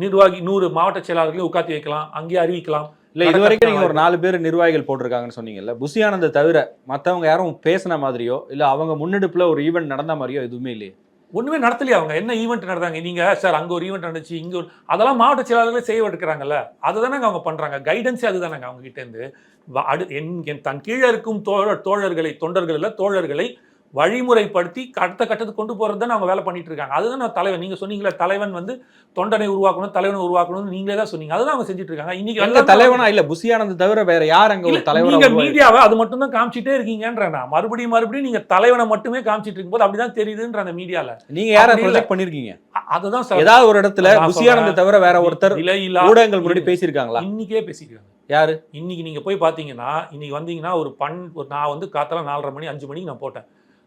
நிர்வாகி நூறு மாவட்ட செயலாளர்களையும் உட்காத்தி வைக்கலாம். அங்கேயே அறிவிக்கலாம். இல்ல இது வரைக்கும் நீங்க ஒரு நாலு பேர் நிர்வாகிகள் போட்டிருக்காங்கன்னு சொன்னீங்கல்ல புசியானந்த தவிர மத்தவங்க யாரும் பேசின மாதிரியோ இல்ல அவங்க முன்னெடுப்புல ஒரு ஈவெண்ட் நடந்த மாதிரியோ எதுவுமே இல்லையே. ஒன்றுமே நடத்தலையே அவங்க. என்ன ஈவெண்ட் நடந்தாங்க நீங்கள் சார் அங்கே ஒரு ஈவெண்ட் நடந்துச்சு இங்கே ஒரு அதெல்லாம் மாவட்ட செயலாளர்களே செய்ய எடுக்கிறாங்கல்ல அதை தானே அவங்க பண்ணுறாங்க கைடன்ஸே அதுதானங்க அவங்க கிட்டேருந்து வ- அடு என் என் தன் கீழே இருக்கும் தோழர் தோழர்களை தொண்டர்கள் இல்லை தோழர்களை வழிமுறைப்படுத்தி அடுத்த கட்டத்துக்கு கொண்டு போறது தானே அவங்க வேலை பண்ணிட்டு இருக்காங்க. அதுதான் நான் தலைவன். நீங்க சொன்னீங்களே தலைவன் வந்து தொண்டனை உருவாக்கணும் தலைவனை உருவாக்கணும் நீங்களே தான் சொன்னீங்க. அதுதான் அவங்க செஞ்சுட்டு இருக்காங்க. இன்னைக்கு எல்லாமே- தலைவனா? இல்ல புசியானந்த் தவிர வேற யார் அங்க ஒரு இல்ல, தலைவரா நீங்க உருவாகி- மீடியாவை அது மட்டும் தான் காமிச்சிட்டே இருக்கீங்கன்ற நான். மறுபடியும் மறுபடியும் நீங்க தலைவனை மட்டுமே காமிச்சிட்டு இருக்கும்போது அப்படிதான் தெரியுதுன்ற அந்த மீடியால நீங்க யார இல்ல. ப்ரொஜெக்ட் பண்ணிருக்கீங்க? அ- அதுதான் ஏதாவது ஒரு இடத்துல புசியானந்த. தவிர வேற ஒருத்தர் விலை இல்லா ஊடகங்கள் முன்னாடி பேசியிருக்காங்களா? இன்னைக்கே பேசிக்கிறாங்க யாரு? இன்னைக்கு நீங்க போய் பாத்தீங்கன்னா இன்னைக்கு வந்தீங்கன்னா ஒரு பன் ஒரு நான் வந்து காத்தால நாலரை மணி அஞ்சு மணிக்கு நான் போட்டேன்.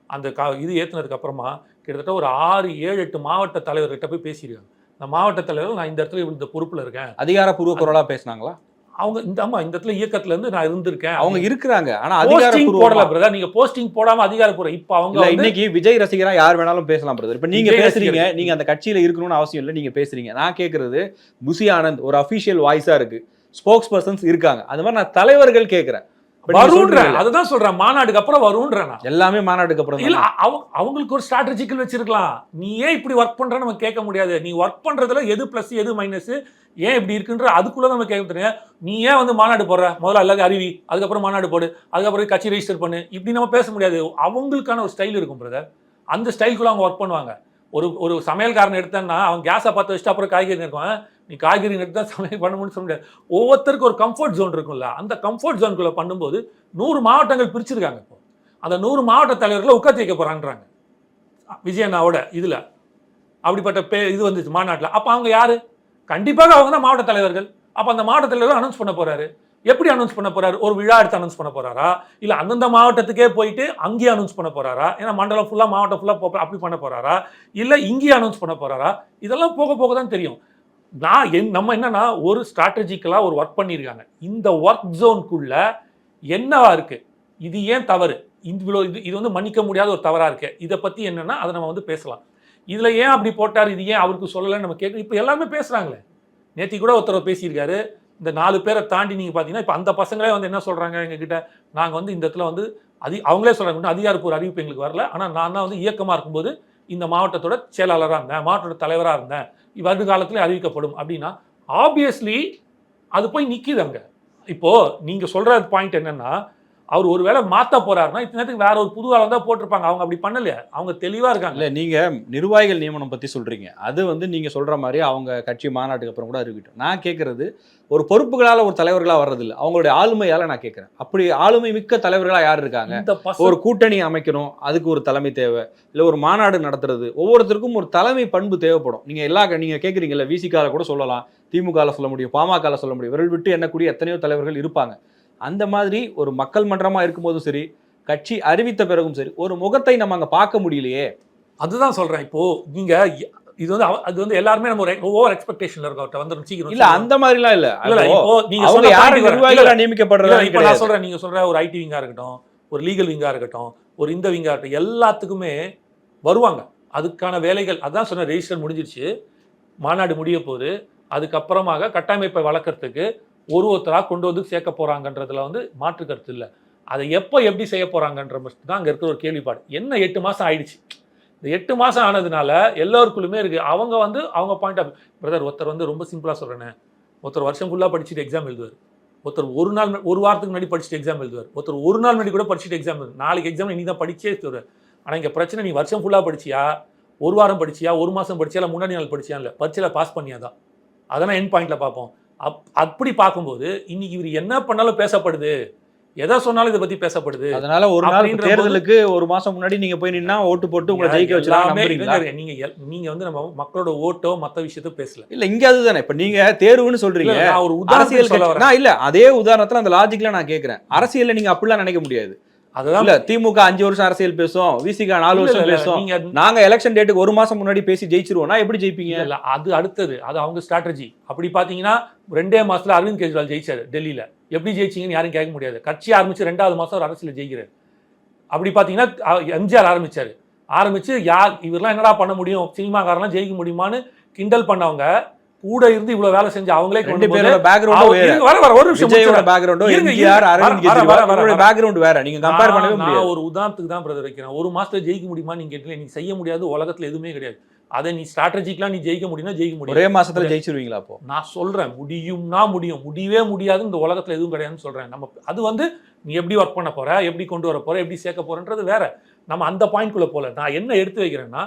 அந்த கா இது ஏத்துனதுக்கு அப்புறமா கிட்டத்தட்ட ஒரு ஆறு ஏழு எட்டு மாவட்ட தலைவர்கிட்ட போய் பேசியிருக்காங்க இந்த மாவட்ட தலைவர் நான் இந்த இடத்துல இந்த பொறுப்புல இருக்கேன். அதிகாரப்பூர்வ குரலா பேசுனாங்களா? அவங்க இந்த ஆமா இந்த இடத்துல இயக்கத்துல இருந்து நான் இருந்திருக்கேன். அவங்க இருக்கிறாங்க. ஆனா போஸ்டிங் போடல அதிகாரப்பூர்வ பிரதர் நீங்க போஸ்டிங் போடாம அதிகாரப்பூர்வம் இப்ப அவங்க இன்னைக்கு விஜய் ரசிகரா யார் வேணாலும் பேசலாம் பிரதர் இப்ப நீங்க பேசுறீங்க. நீங்க அந்த கட்சியில இருக்கணும்னு அவசியம் இல்லை நீங்க பேசுறீங்க. நான் கேக்குறது புசி ஆனந்த் ஒரு அபிஷியல் வாய்ஸா இருக்கு. ஸ்போக்ஸ் பர்சன்ஸ் இருக்காங்க. அது மாதிரி நான் தலைவர்கள் நீங்க வரும்ன்றேன் அதுதான் சொல்றேன். மாநாடுக்கு அப்புறம் வரும்ன்றேன் எல்லாமே மாநாட்டுக்கு அப்புறம் இல்ல அவங்களுக்கு ஒரு ஸ்ட்ராட்டஜிக்கல் வச்சிருக்கலாம். நீ ஏன் இப்படி ஒர்க் பண்ற நம்ம கேட்க முடியாது. நீ ஒர்க் பண்றதுல எது பிளஸ் எது மைனஸ் ஏன் இப்படி இருக்குன்ற அதுக்குள்ள நம்ம கேட்க தெரியும் நீ ஏன் வந்து மாநாடு போடுற? முதல்ல எல்லாத்தையும் அறிவி. அதுக்கப்புறம் மாநாடு போடு. அதுக்கப்புறம் கட்சி ரெஜிஸ்டர் பண்ணு. இப்படி நம்ம பேச முடியாது. அவங்களுக்கான ஒரு ஸ்டைல் இருக்கும் பிரதர் அந்த ஸ்டைலுக்குள்ள அவங்க ஒர்க் பண்ணுவாங்க. ஒரு ஒரு சமையல்காரன் எடுத்தேன்னா அவன் கேஸை பார்த்து வச்சுட்டு அப்புறம் காய்கறி இருக்கும். நீ காய்கறி எடுத்து தான் சமையல் பண்ண முடியும்னு சொல்ல முடியாது. ஒவ்வொருத்தருக்கும் ஒரு கம்ஃபர்ட் ஜோன் இருக்கும்ல. அந்த கம்ஃபர்ட் ஜோனுக்குள்ளே பண்ணும்போது நூறு மாவட்டங்கள் பிரிச்சிருக்காங்க இப்போ. அந்த நூறு மாவட்ட தலைவர்களை உட்காந்து வைக்க போகிறான்றாங்க விஜயண்ணாவோட இதில். அப்படிப்பட்ட பே இது வந்துச்சு மாநாட்டில். அப்போ அவங்க யார்? கண்டிப்பாக அவங்க தான் மாவட்ட தலைவர்கள். அப்போ அந்த மாவட்ட தலைவர் அனௌன்ஸ் பண்ண போகிறாரு எப்படி அனௌன்ஸ் பண்ண போறாரு? ஒரு விழா எடுத்து அனௌன்ஸ் பண்ண போறாரா? இல்ல அந்தந்த மாவட்டத்துக்கே போயிட்டு அங்கேயே அனௌன்ஸ் பண்ண போறாரா? ஏன்னா மண்டலம் ஃபுல்லா மாவட்டம் ஃபுல்லா அப்படி பண்ண போறாரா? இல்ல இங்கேயே அனௌன்ஸ் பண்ண போறாரா? இதெல்லாம் போக போக தான் தெரியும். நான் என் நம்ம என்னன்னா ஒரு ஸ்ட்ராட்டஜிக்கலாக ஒரு ஒர்க் பண்ணியிருக்காங்க இந்த ஒர்க் ஜோனுக்குள்ள என்னவா இருக்கு? இது ஏன் தவறு? இவ்வளோ இது இது வந்து மன்னிக்க முடியாத ஒரு தவறாக இருக்கு. இதை பற்றி என்னென்னா அதை நம்ம வந்து பேசலாம். இதில் ஏன் அப்படி போட்டார்? இது ஏன் அவருக்கு சொல்லலைன்னு நம்ம கேட்க இப்போ எல்லாமே பேசுகிறாங்களே நேற்று கூட ஒருத்தர் பேசியிருக்காரு. இந்த நாலு பேரை தாண்டி நீங்கள் பார்த்தீங்கன்னா இப்போ அந்த பசங்களே வந்து என்ன சொல்கிறாங்க எங்ககிட்ட? நாங்கள் வந்து இந்த இடத்துல வந்து அதி அவங்களே சொல்கிறாங்க அதிகாரப்பூர் அறிவிப்பு எங்களுக்கு வரல. ஆனால் நான் தான் வந்து இயக்கமாக இருக்கும்போது இந்த மாவட்டத்தோட செயலாளராக இருந்தேன் மாவட்டத்தோட தலைவராக இருந்தேன். வருங்காலத்தில் அறிவிக்கப்படும். அப்படின்னா ஆப்வியஸ்லி அது போய் நிற்கிது அங்க. இப்போ நீங்க சொல்ற பாயிண்ட் என்னன்னா அவர் ஒருவேளை மாத்த போறாருன்னா இத்தனை நேரத்துக்கு வேற ஒரு புது ஆளை தான் போட்டிருப்பாங்க. அவங்க அப்படி பண்ணலையா. அவங்க தெளிவா இருக்காங்க. இல்ல நீங்க நிர்வாகிகள் நியமனம் பத்தி சொல்றீங்க. அது வந்து நீங்க சொல்ற மாதிரி அவங்க கட்சி மாநாட்டுக்கு அப்புறம் கூட இருக்கட்டும் நான் கேட்கறது ஒரு பொறுப்புகளால ஒரு தலைவர்களா வர்றது இல்ல அவங்களுடைய ஆளுமையால நான் கேட்கறேன் அப்படி ஆளுமை மிக்க தலைவர்களா யார் இருக்காங்க? ஒரு கூட்டணி அமைக்கணும். அதுக்கு ஒரு தலைமை தேவை. இல்ல ஒரு மாநாடு நடத்துறது. ஒவ்வொருத்தருக்கும் ஒரு தலைமை பண்பு தேவைப்படும். நீங்க எல்லா நீங்க கேக்குறீங்கல்ல விசிகால கூட சொல்லலாம். திமுகல சொல்ல முடியும் பாமகல சொல்ல முடியும். விரல் விட்டு எண்ணக்கூடிய எத்தனையோ தலைவர்கள் இருப்பாங்க. அந்த மாதிரி ஒரு மக்கள் மன்றமா இருக்கும்போதும் சரி கட்சி அறிவித்த பிறகும் சரி ஒரு முகத்தை நம்ம அங்க பார்க்க முடியலையே. அதுதான் சொல்றேன். இப்போ நீங்க இது வந்து அது வந்து எல்லாருமே நம்ம ஓவர் எக்ஸ்பெக்டேஷன்ல இருக்கோம். அவர்ட்ட வந்து சீக்கிரம் இல்ல அந்த மாதிரிலாம் இல்ல. இல்ல, இப்போ நீங்க point வரேன். நிர்வாகிகளா நியமிக்கப்படுறது இப்போ நான் சொல்றேன். நீங்க சொல்ற ஒரு ஐடி விங்கா இருக்கட்டும் ஒரு லீகல் விங்கா இருக்கட்டும் ஒரு இந்த விங்கா இருக்கட்டும் எல்லாத்துக்குமே வருவாங்க. அதுக்கான வேலைகள் அதான் சொன்ன ரெஜிஸ்டர் முடிஞ்சிருச்சு. மாநாடு முடிய போகுது. அதுக்கப்புறமாக கட்டமைப்பை வளர்க்கறதுக்கு ஒரு ஒருத்தராக கொண்டு வந்து சேர்க்க போகிறாங்கன்றதுல வந்து மாற்று கருத்து இல்லை. அதை எப்போ எப்படி செய்ய போகிறாங்கன்ற மட்டும் தான் அங்கே இருக்கிற ஒரு கேள்விப்பாடு. என்ன எட்டு மாதம் ஆயிடுச்சு? இந்த எட்டு மாதம் ஆனதுனால எல்லோருக்குள்ளுமே இருக்குது அவங்க வந்து அவங்க பாயிண்ட் ஆஃப் பிரதர் ஒருத்தர் வந்து ரொம்ப சிம்பிளாக சொல்றேனே. ஒருத்தர் வருஷம் ஃபுல்லாக படிச்சுட்டு எக்ஸாம் எழுதுவார். ஒருத்தர் ஒரு நாள் ஒரு வாரத்துக்கு முன்னாடி படிச்சுட்டு எக்ஸாம் எழுதுவார். ஒருத்தர் ஒரு நாள் முன்னாடி கூட படிச்சுட்டு எக்ஸாம் எழுது நாளைக்கு எக்ஸாம் நீ தான் படிச்சே தருவார். ஆனால் இங்கே பிரச்சனை நீ வருஷம் ஃபுல்லாக படிச்சியா? ஒரு வாரம் படிச்சியா? ஒரு மாதம் படிச்சியா? இல்லை முன்னாடி நாள் படிச்சியா? இல்லை பரீட்சையில் பாஸ் பண்ணியா தான் அதெல்லாம் என் பாயிண்ட்டில் பார்ப்போம். அப் அப்படி பார்க்கும்போது இன்னைக்கு இவர் என்ன பண்ணாலும் பேசப்படுது. எதை சொன்னாலும் இதை பற்றி பேசப்படுது. அதனால ஒரு நாள் தேர்தலுக்கு ஒரு மாசம் முன்னாடி நீங்க போய் நின்னா ஓட்டு போட்டு உங்களை ஜெயிக்க வச்சுலாம் நீங்க நீங்க வந்து நம்ம மக்களோட ஓட்டோ மற்ற விஷயத்தோ பேசல. இல்ல இங்க அதுதானே. இப்ப நீங்க தேர்வுன்னு சொல்றீங்க. ஒரு அரசியல் நான் இல்ல அதே உதாரணத்துல அந்த லாஜிக்ல நான் கேக்குறேன். அரசியல்ல நீங்க அப்படிலாம் நினைக்க முடியாது. அதுதான் இல்ல திமுக அஞ்சு வருஷம் அரசியல் பேசும் விசிக நாலு வருஷம் பேசும். நீங்க எலெக்ஷன் டேட்டுக்கு ஒரு மாசம் முன்னாடி பேசி ஜெயிச்சிருவோம்னா எப்படி ஜெயிப்பீங்க? இல்ல, அது அடுத்தது. அது அவங்க ஸ்ட்ராட்டஜி அப்படி பாத்தீங்கன்னா ரெண்டே மாசத்துல அரவிந்த் கெஜ்ரிவால் ஜெயிச்சாரு டெல்லியில. எப்படி ஜெயிச்சீங்கன்னு யாரும் கேட்க முடியாது. கட்சி ஆரம்பிச்சு ரெண்டாவது மாசம் ஒரு அரசியல் ஜெயிக்கிறாரு. அப்படி பாத்தீங்கன்னா எம்ஜிஆர் ஆரம்பிச்சாரு. ஆரம்பிச்சு யார் இவரெல்லாம் என்னடா பண்ண முடியும்? சினிமாக்காரெல்லாம் ஜெயிக்க முடியுமான்னு கிண்டல் பண்ணவங்க கூட இருந்து இவ்வளவு வேலை செஞ்சு அவங்களே ரெண்டு பேரோட இருங்க, வர வர ஒரு நிமிஷம் இருங்க, எம்ஜிஆர். அரவிந்த். பேக்ரவுண்ட் வேற. நீங்க கம்பேர் பண்ணவே முடியாது. நான் ஒரு உதாரணத்துக்கு தான் பிரதர் வைக்கிறேன். ஒரு மாசத்துல ஜெயிக்க முடியுமா நீங்க கேட்டீங்க நீ செய்ய முடியாது. உலகத்துல எதுவுமே கிடையாது. அதை நீ ஸ்ட்ராட்டஜிக்கெல்லாம் நீ ஜெயிக்க முடியும்னா ஜெயிக்க முடியும் ஒரே மாசத்துல ஜெயிச்சிருவீங்களா அப்போ? நான் சொல்றேன். முடியும்னா முடியும். முடியவே முடியாது. இந்த உலகத்துல எதுவும் கிடையாதுன்னு சொல்றேன். நம்ம அது வந்து நீ எப்படி ஒர்க் பண்ண போற? எப்படி கொண்டு வர போற? எப்படி சேர்க்க போறன்றது வேற. நம்ம அந்த பாயிண்ட்குள்ள போல நான் என்ன எடுத்து வைக்கிறேன்னா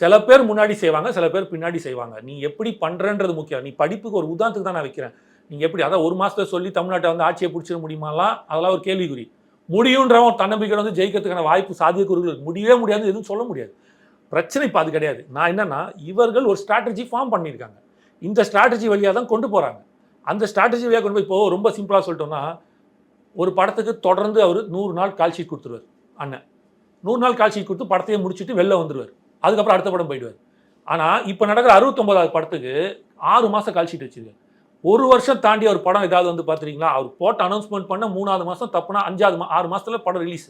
சில பேர் முன்னாடி செய்வாங்க சில பேர் பின்னாடி செய்வாங்க. நீ எப்படி பண்ணுறன்றது முக்கியம். நீ படிப்புக்கு ஒரு உதாரணத்துக்கு தான் நான் வைக்கிறேன். நீங்கள் எப்படி அதான் ஒரு மாசத்துல சொல்லி தமிழ்நாட்டை வந்து ஆட்சியை பிடிச்சிட முடியுமாலாம் அதெல்லாம் ஒரு கேள்விக்குறி. முடியுன்றவன் தன்னம்பிக்கை வந்து ஜெயிக்கிறதுக்கான வாய்ப்பு சாத்தியக்கூறுகள் முடியவே முடியாது எதுவும் சொல்ல முடியாது. பிரச்சனை இப்போ அது கிடையாது. நான் என்னன்னா இவர்கள் ஒரு ஸ்ட்ராட்டஜி ஃபார்ம் பண்ணியிருக்காங்க. இந்த ஸ்ட்ராட்டஜி வழியாக தான் கொண்டு போகிறாங்க அந்த ஸ்ட்ராட்டஜி வழியாக கொண்டு போய் இப்போ ரொம்ப சிம்பிளாக சொல்லிட்டோம்னா ஒரு படத்துக்கு தொடர்ந்து அவர் நூறு நாள் கால்ஷீட் கொடுத்துருவார் அண்ணன். நூறு நாள் கால்ஷீட் கொடுத்து படத்தையே முடிச்சுட்டு வெளில வந்துருவார். அதுக்கப்புறம் அடுத்த படம் போயிடுவார் ஆனால் இப்போ நடக்கிற அறுபத்தொம்போதாவது படத்துக்கு ஆறு மாதம் கழிச்சிட்டு ஷீட் ஒரு வருஷம் தாண்டி அவர் படம் ஏதாவது வந்து பார்த்துருக்கீங்களா அவர் போட்டு அனௌன்ஸ்மெண்ட் பண்ண மூணாவது மாதம் தப்புனா அஞ்சாவது மா- ஆறு மாதத்தில் படம் ரிலீஸ்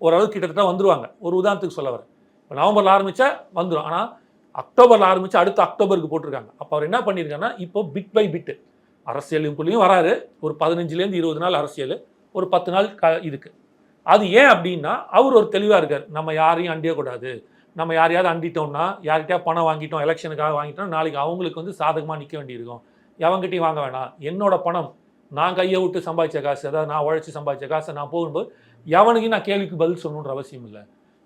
ஓரளவுக்கு கிட்டத்தட்ட வந்துருவாங்க. ஒரு உதாரணத்துக்கு சொல்ல வரேன். இப்போ நவம்பரில் ஆரம்பித்தா வந்துடும் ஆனால் அக்டோபரில் ஆரம்பித்து அடுத்த அக்டோபருக்கு போட்டிருக்காங்க. அப்போ அவர் என்ன பண்ணியிருக்காங்கன்னா இப்போ பிட் பை பிட்டு அரசியலுக்குள்ளேயும் வராரு. ஒரு பதினஞ்சுலேருந்து இருபது நாள் அரசியல். ஒரு பத்து நாள் க இருக்குது அது ஏன் அப்படின்னா அவர் ஒரு தெளிவாக இருக்கார். நம்ம யாரையும் அண்டியக்கூடாது. நம்ம யாரையாவது அண்டிட்டோம்னா யார்கிட்டயா பணம் வாங்கிட்டோம் எலெக்ஷனுக்காக வாங்கிட்டோம் நாளைக்கு அவங்களுக்கு வந்து சாதகமாக நிற்க வேண்டியிருக்கும். எவங்கிட்டையும் வாங்க வேணாம். என்னோட பணம் நான் கையை விட்டு சம்பாதிச்ச காசு அதாவது நான் உழைச்சி சம்பாதிச்ச காசை நான் போகும்போது எவனுக்கு நான் கேள்விக்கு பதில் சொல்லணுன்ற அவசியம் இல்லை.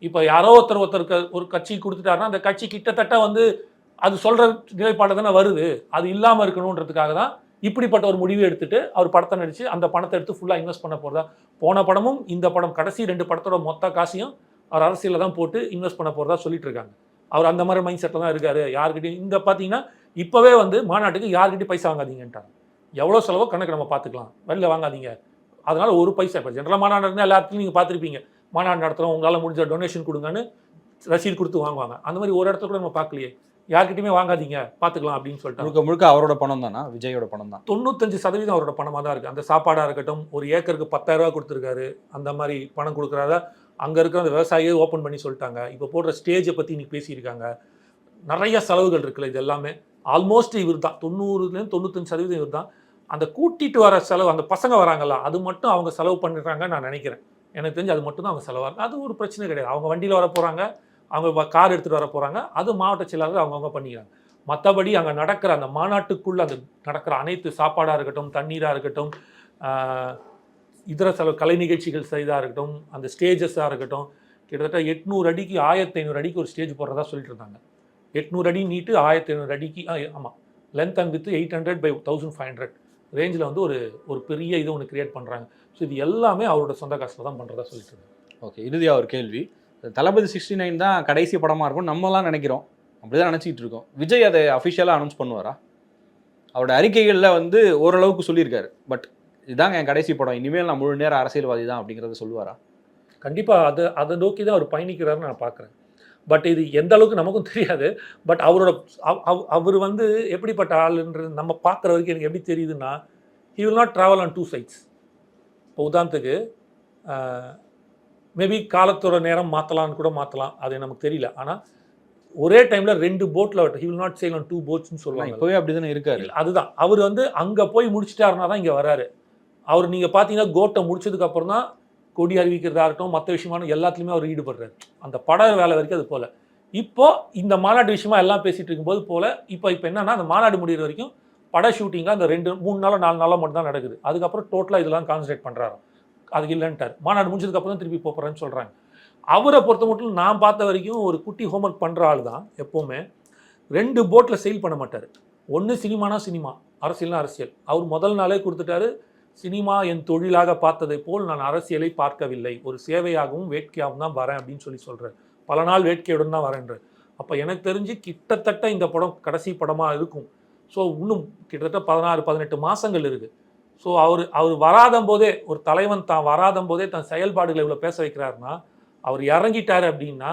இப்போ யாரோ ஒருத்தர் ஒருத்தர் ஒரு கட்சி கொடுத்துட்டாருன்னா அந்த கட்சி கிட்டத்தட்ட வந்து அது சொல்கிற நிலைப்பாடு தானே வருது. அது இல்லாமல் இருக்கணுன்றதுக்காக தான் இப்படிப்பட்ட ஒரு முடிவு எடுத்துட்டு அவர் படத்தை நடித்து அந்த பணத்தை எடுத்து ஃபுல்லாக இன்வெஸ்ட் பண்ண போகிறதா போன படமும் இந்த படம் கடைசி ரெண்டு படத்தோட மொத்த காசையும் அவர் அரசியலில் தான் போட்டு இன்வெஸ்ட் பண்ண போகிறதா சொல்லிட்டு இருக்காங்க அவர் அந்த மாதிரி மைண்ட் செட்டில் தான் இருக்காரு. யார்கிட்டயும் இந்த பார்த்தீங்கன்னா இப்போவே வந்து மாநாட்டுக்கு யார்கிட்டயும் பைசா வாங்காதீங்கன்ட்டாங்க. எவ்வளோ செலவோ கணக்கு நம்ம பார்த்துக்கலாம் வெளில வாங்காதீங்க. அதனால ஒரு பைசா இப்போ ஜென்ரலாக மாநாடு இருந்தால் எல்லாத்துலையும் நீங்கள் பார்த்துருப்பீங்க மாநாடு நடத்துகிறோம் உங்களால் முடிஞ்ச டொனேஷன் கொடுங்கன்னு ரசீது கொடுத்து வாங்குவாங்க. அந்த மாதிரி ஒரு இடத்துல கூட நம்ம பார்க்கலையே யார்கிட்டயுமே வாங்காதீங்க பார்த்துக்கலாம் அப்படின்னு சொல்லிட்டாங்க. முழுக்க முழுக்க அவரோட பணம் தானா? விஜயோட பணம் தான்? தொண்ணூத்தஞ்சு சதவீதம் அவரோட பணமாக தான் இருக்குது அந்த சாப்பாடாக இருக்கட்டும் ஒரு ஏக்கருக்கு பத்தாயிரம் ரூபாய் கொடுத்துருக்காரு. அந்த மாதிரி பணம் கொடுக்குறாரா அங்கே இருக்கிற அந்த விவசாயியே ஓப்பன் பண்ணி சொல்லிட்டாங்க. இப்போ போடுற ஸ்டேஜை பற்றி இன்னைக்கு பேசியிருக்காங்க. நிறைய செலவுகள் இருக்குல்ல இது எல்லாமே. ஆல்மோஸ்ட் இவர் தான் தொண்ணூறுலேருந்து தொண்ணூத்தஞ்சு சதவீதம் இவர் தான் அந்த கூட்டிட்டு வர செலவு அந்த பசங்க வராங்கல்ல அது மட்டும் அவங்க செலவு பண்ணுறாங்க நான் நினைக்கிறேன். எனக்கு தெரிஞ்சு அது மட்டும் தான் அவங்க செலவாக அது ஒரு பிரச்சனை கிடையாது. அவங்க வண்டியில் வர போகிறாங்க அவங்க கார் எடுத்துகிட்டு வர போகிறாங்க அது மாவட்ட செயலாளர் அவங்கவுங்க பண்ணிக்கிறாங்க. மற்றபடி அங்கே நடக்கிற அந்த மாநாட்டுக்குள்ளே அந்த நடக்கிற அனைத்து சாப்பாடாக இருக்கட்டும் தண்ணீராக இருக்கட்டும் இதர செலவு கலை நிகழ்ச்சிகள் செய்தா இருக்கட்டும் அந்த ஸ்டேஜஸாக இருக்கட்டும் கிட்டத்தட்ட எட்நூறு அடிக்கு ஆயிரத்தி ஐநூறு அடிக்கு ஒரு ஸ்டேஜ் போடுறதா சொல்லிட்டு இருந்தாங்க எட்நூறு அடி நீட்டு ஆயிரத்தி ஐநூறு அடிக்கு ஆமாம் length and with eight hundred by thousand five hundred ரேஞ்சில் வந்து ஒரு ஒரு பெரிய இது ஒன்று கிரியேட் பண்ணுறாங்க ஸோ இது எல்லாமே அவரோட சொந்த காசில் தான் பண்ணுறதா சொல்லிட்டு இருந்தாங்க ஓகே இறுதியாக ஒரு கேள்வி. தளபதி சிக்ஸ்டி நைன் தான் கடைசி படமாக இருக்கும் நம்மலாம் நினைக்கிறோம். அப்படிதான் நினச்சிக்கிட்டு இருக்கோம். விஜய் அதை அஃபிஷியலாக அனௌன்ஸ் பண்ணுவாரா? அவரோட அறிக்கைகளில் வந்து ஓரளவுக்கு சொல்லியிருக்காரு. பட் இதாங்க என் கடைசி படம். இனிமேல் நான் முழு நேர அரசியல்வாதி தான் அப்படிங்கிறத சொல்லுவாரா? கண்டிப்பாக அதை அதை நோக்கி தான் அவர் பயணிக்கிறாருன்னு நான் பார்க்குறேன் பட் இது எந்த அளவுக்கு நமக்கும் தெரியாது. பட் அவரோட அவ- அவ- அவர் வந்து எப்படிப்பட்ட ஆளுன்றது நம்ம பார்க்குற வரைக்கும் எனக்கு எப்படி தெரியுதுன்னா he will not travel on two sides இப்போ உதாரணத்துக்கு மேபி காலத்தோட நேரம் மாற்றலான்னு கூட மாற்றலாம் அது நமக்கு தெரியல. ஆனால் ஒரே டைமில் ரெண்டு போட்டில் he will not sail on two போட்ஸ்னு சொல்லுவாங்க. இப்போவே அப்படி தானே இருக்காரு அதுதான். அவர் வந்து அங்கே போய் முடிச்சிட்டாருனா தான் இங்கே வராரு. அவர் நீங்கள் பார்த்தீங்கன்னா கோட்டை முடிச்சதுக்கப்புறம் தான் கொடி அறிவிக்கிறதா இருக்கட்டும் மற்ற விஷயமான எல்லாத்துலேயுமே அவர் ஈடுபடுறாரு. அந்த படம் வேலை வரைக்கும் அது போல். இப்போது இந்த மாநாடு விஷயமா எல்லாம் பேசிகிட்டு இருக்கும்போது போல் இப்போ இப்போ என்னென்னா அந்த மாநாடு முடிகிற வரைக்கும் பட ஷூட்டிங்கில் அந்த ரெண்டு மூணு நாளோ நாலு நாளோ மட்டும் தான் நடக்குது. அதுக்கப்புறம் டோட்டலாக இதெல்லாம் கான்சன்ட்ரேட் பண்ணுறாரு அது இல்லைன்ட்டார். மாநாடு முடிஞ்சதுக்கப்புறம் தான் திருப்பி போகிறேன்னு சொல்கிறாங்க அவரை பொறுத்த மட்டும் நான் பார்த்த வரைக்கும் ஒரு குட்டி ஹோம்ஒர்க் பண்ணுற ஆள் தான் எப்போவுமே. ரெண்டு போட்டில் செயில் பண்ண மாட்டார். ஒன்று சினிமானா சினிமா அரசியல்னா அரசியல். அவர் முதல் நாளே கொடுத்துட்டாரு. சினிமா என் தொழிலாக பார்த்ததை போல் நான் அரசியலை பார்க்கவில்லை. ஒரு சேவையாகவும் வேட்கையாகவும் தான் வரேன் அப்படின்னு சொல்லி சொல்கிறேன் பல நாள் வேட்கையுடன் தான் வரேன்றார். அப்போ எனக்கு தெரிஞ்சு கிட்டத்தட்ட இந்த படம் கடைசி படமாக இருக்கும். ஸோ இன்னும் கிட்டத்தட்ட பதினாறு பதினெட்டு மாதங்கள் இருக்குது ஸோ அவர் அவர் வராதம்போதே போதே ஒரு தலைவன் தான் வராதம்போதே போதே தன் செயல்பாடுகளை இவ்வளோ பேச வைக்கிறாருன்னா அவர் இறங்கிட்டார் அப்படின்னா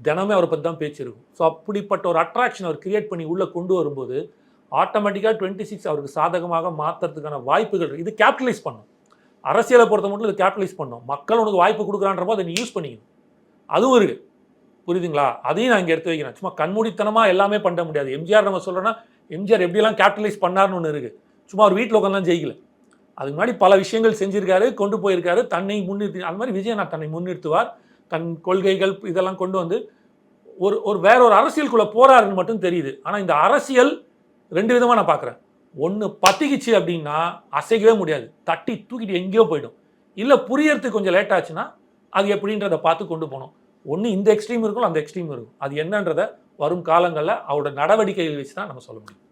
தினமே அவரை பற்றி தான் பேச்சு இருக்கும். ஸோ அப்படிப்பட்ட ஒரு அட்ராக்ஷன் அவர் கிரியேட் பண்ணி உள்ளே கொண்டு வரும்போது ஆட்டோமேட்டிக்காக டுவெண்ட்டி சிக்ஸ் அவருக்கு சாதகமாக மாற்றுறதுக்கான வாய்ப்புகள் இது கேபிட்டலைஸ் பண்ணும். அரசியலை பொறுத்த மட்டும் இது கேபிட்டலைஸ் பண்ணும். மக்கள் உனக்கு வாய்ப்பு கொடுக்குறான்றப்போ அதை நீ யூஸ் பண்ணிக்கணும். அதுவும் இருக்குது புரியுதுங்களா? அதையும் நான் இங்கே எடுத்து வைக்கிறேன். சும்மா கண்மூடித்தனமாக எல்லாமே பண்ண முடியாது. எம்ஜிஆர் நம்ம சொல்கிறோன்னா எம்ஜிஆர் எப்படியெல்லாம் கேபிட்டலைஸ் பண்ணார்னு ஒன்று இருக்குது சும்மா ஒரு வீட்டில் உட்காந்து ஜெயிக்கல. அதுக்கு முன்னாடி பல விஷயங்கள் செஞ்சிருக்காரு கொண்டு போயிருக்காரு. தன்னை முன்னிறுத்தி அந்த மாதிரி விஜயநாத் தன்னை முன்னிறுத்துவார். தன் கொள்கைகள் இதெல்லாம் கொண்டு வந்து ஒரு ஒரு வேற ஒரு அரசியலுக்குள்ள போகிறாருன்னு மட்டும் தெரியுது. ஆனால் இந்த அரசியல் ரெண்டு விதமாக நான் பார்க்குறேன் ஒன்று பத்திக்குச்சு அப்படின்னா அசைக்கவே முடியாது. தட்டி தூக்கிட்டு எங்கேயோ போயிடும். இல்லை புரியறதுக்கு கொஞ்சம் லேட் ஆச்சுன்னா அது எப்படின்றத பார்த்து கொண்டு போகணும். ஒன்று இந்த எக்ஸ்ட்ரீம் இருக்கும் அந்த எக்ஸ்ட்ரீம் இருக்கும். அது என்னன்றத வரும் காலங்களில் அவரோட நடவடிக்கைகள் வச்சு தான் நம்ம சொல்ல முடியும்.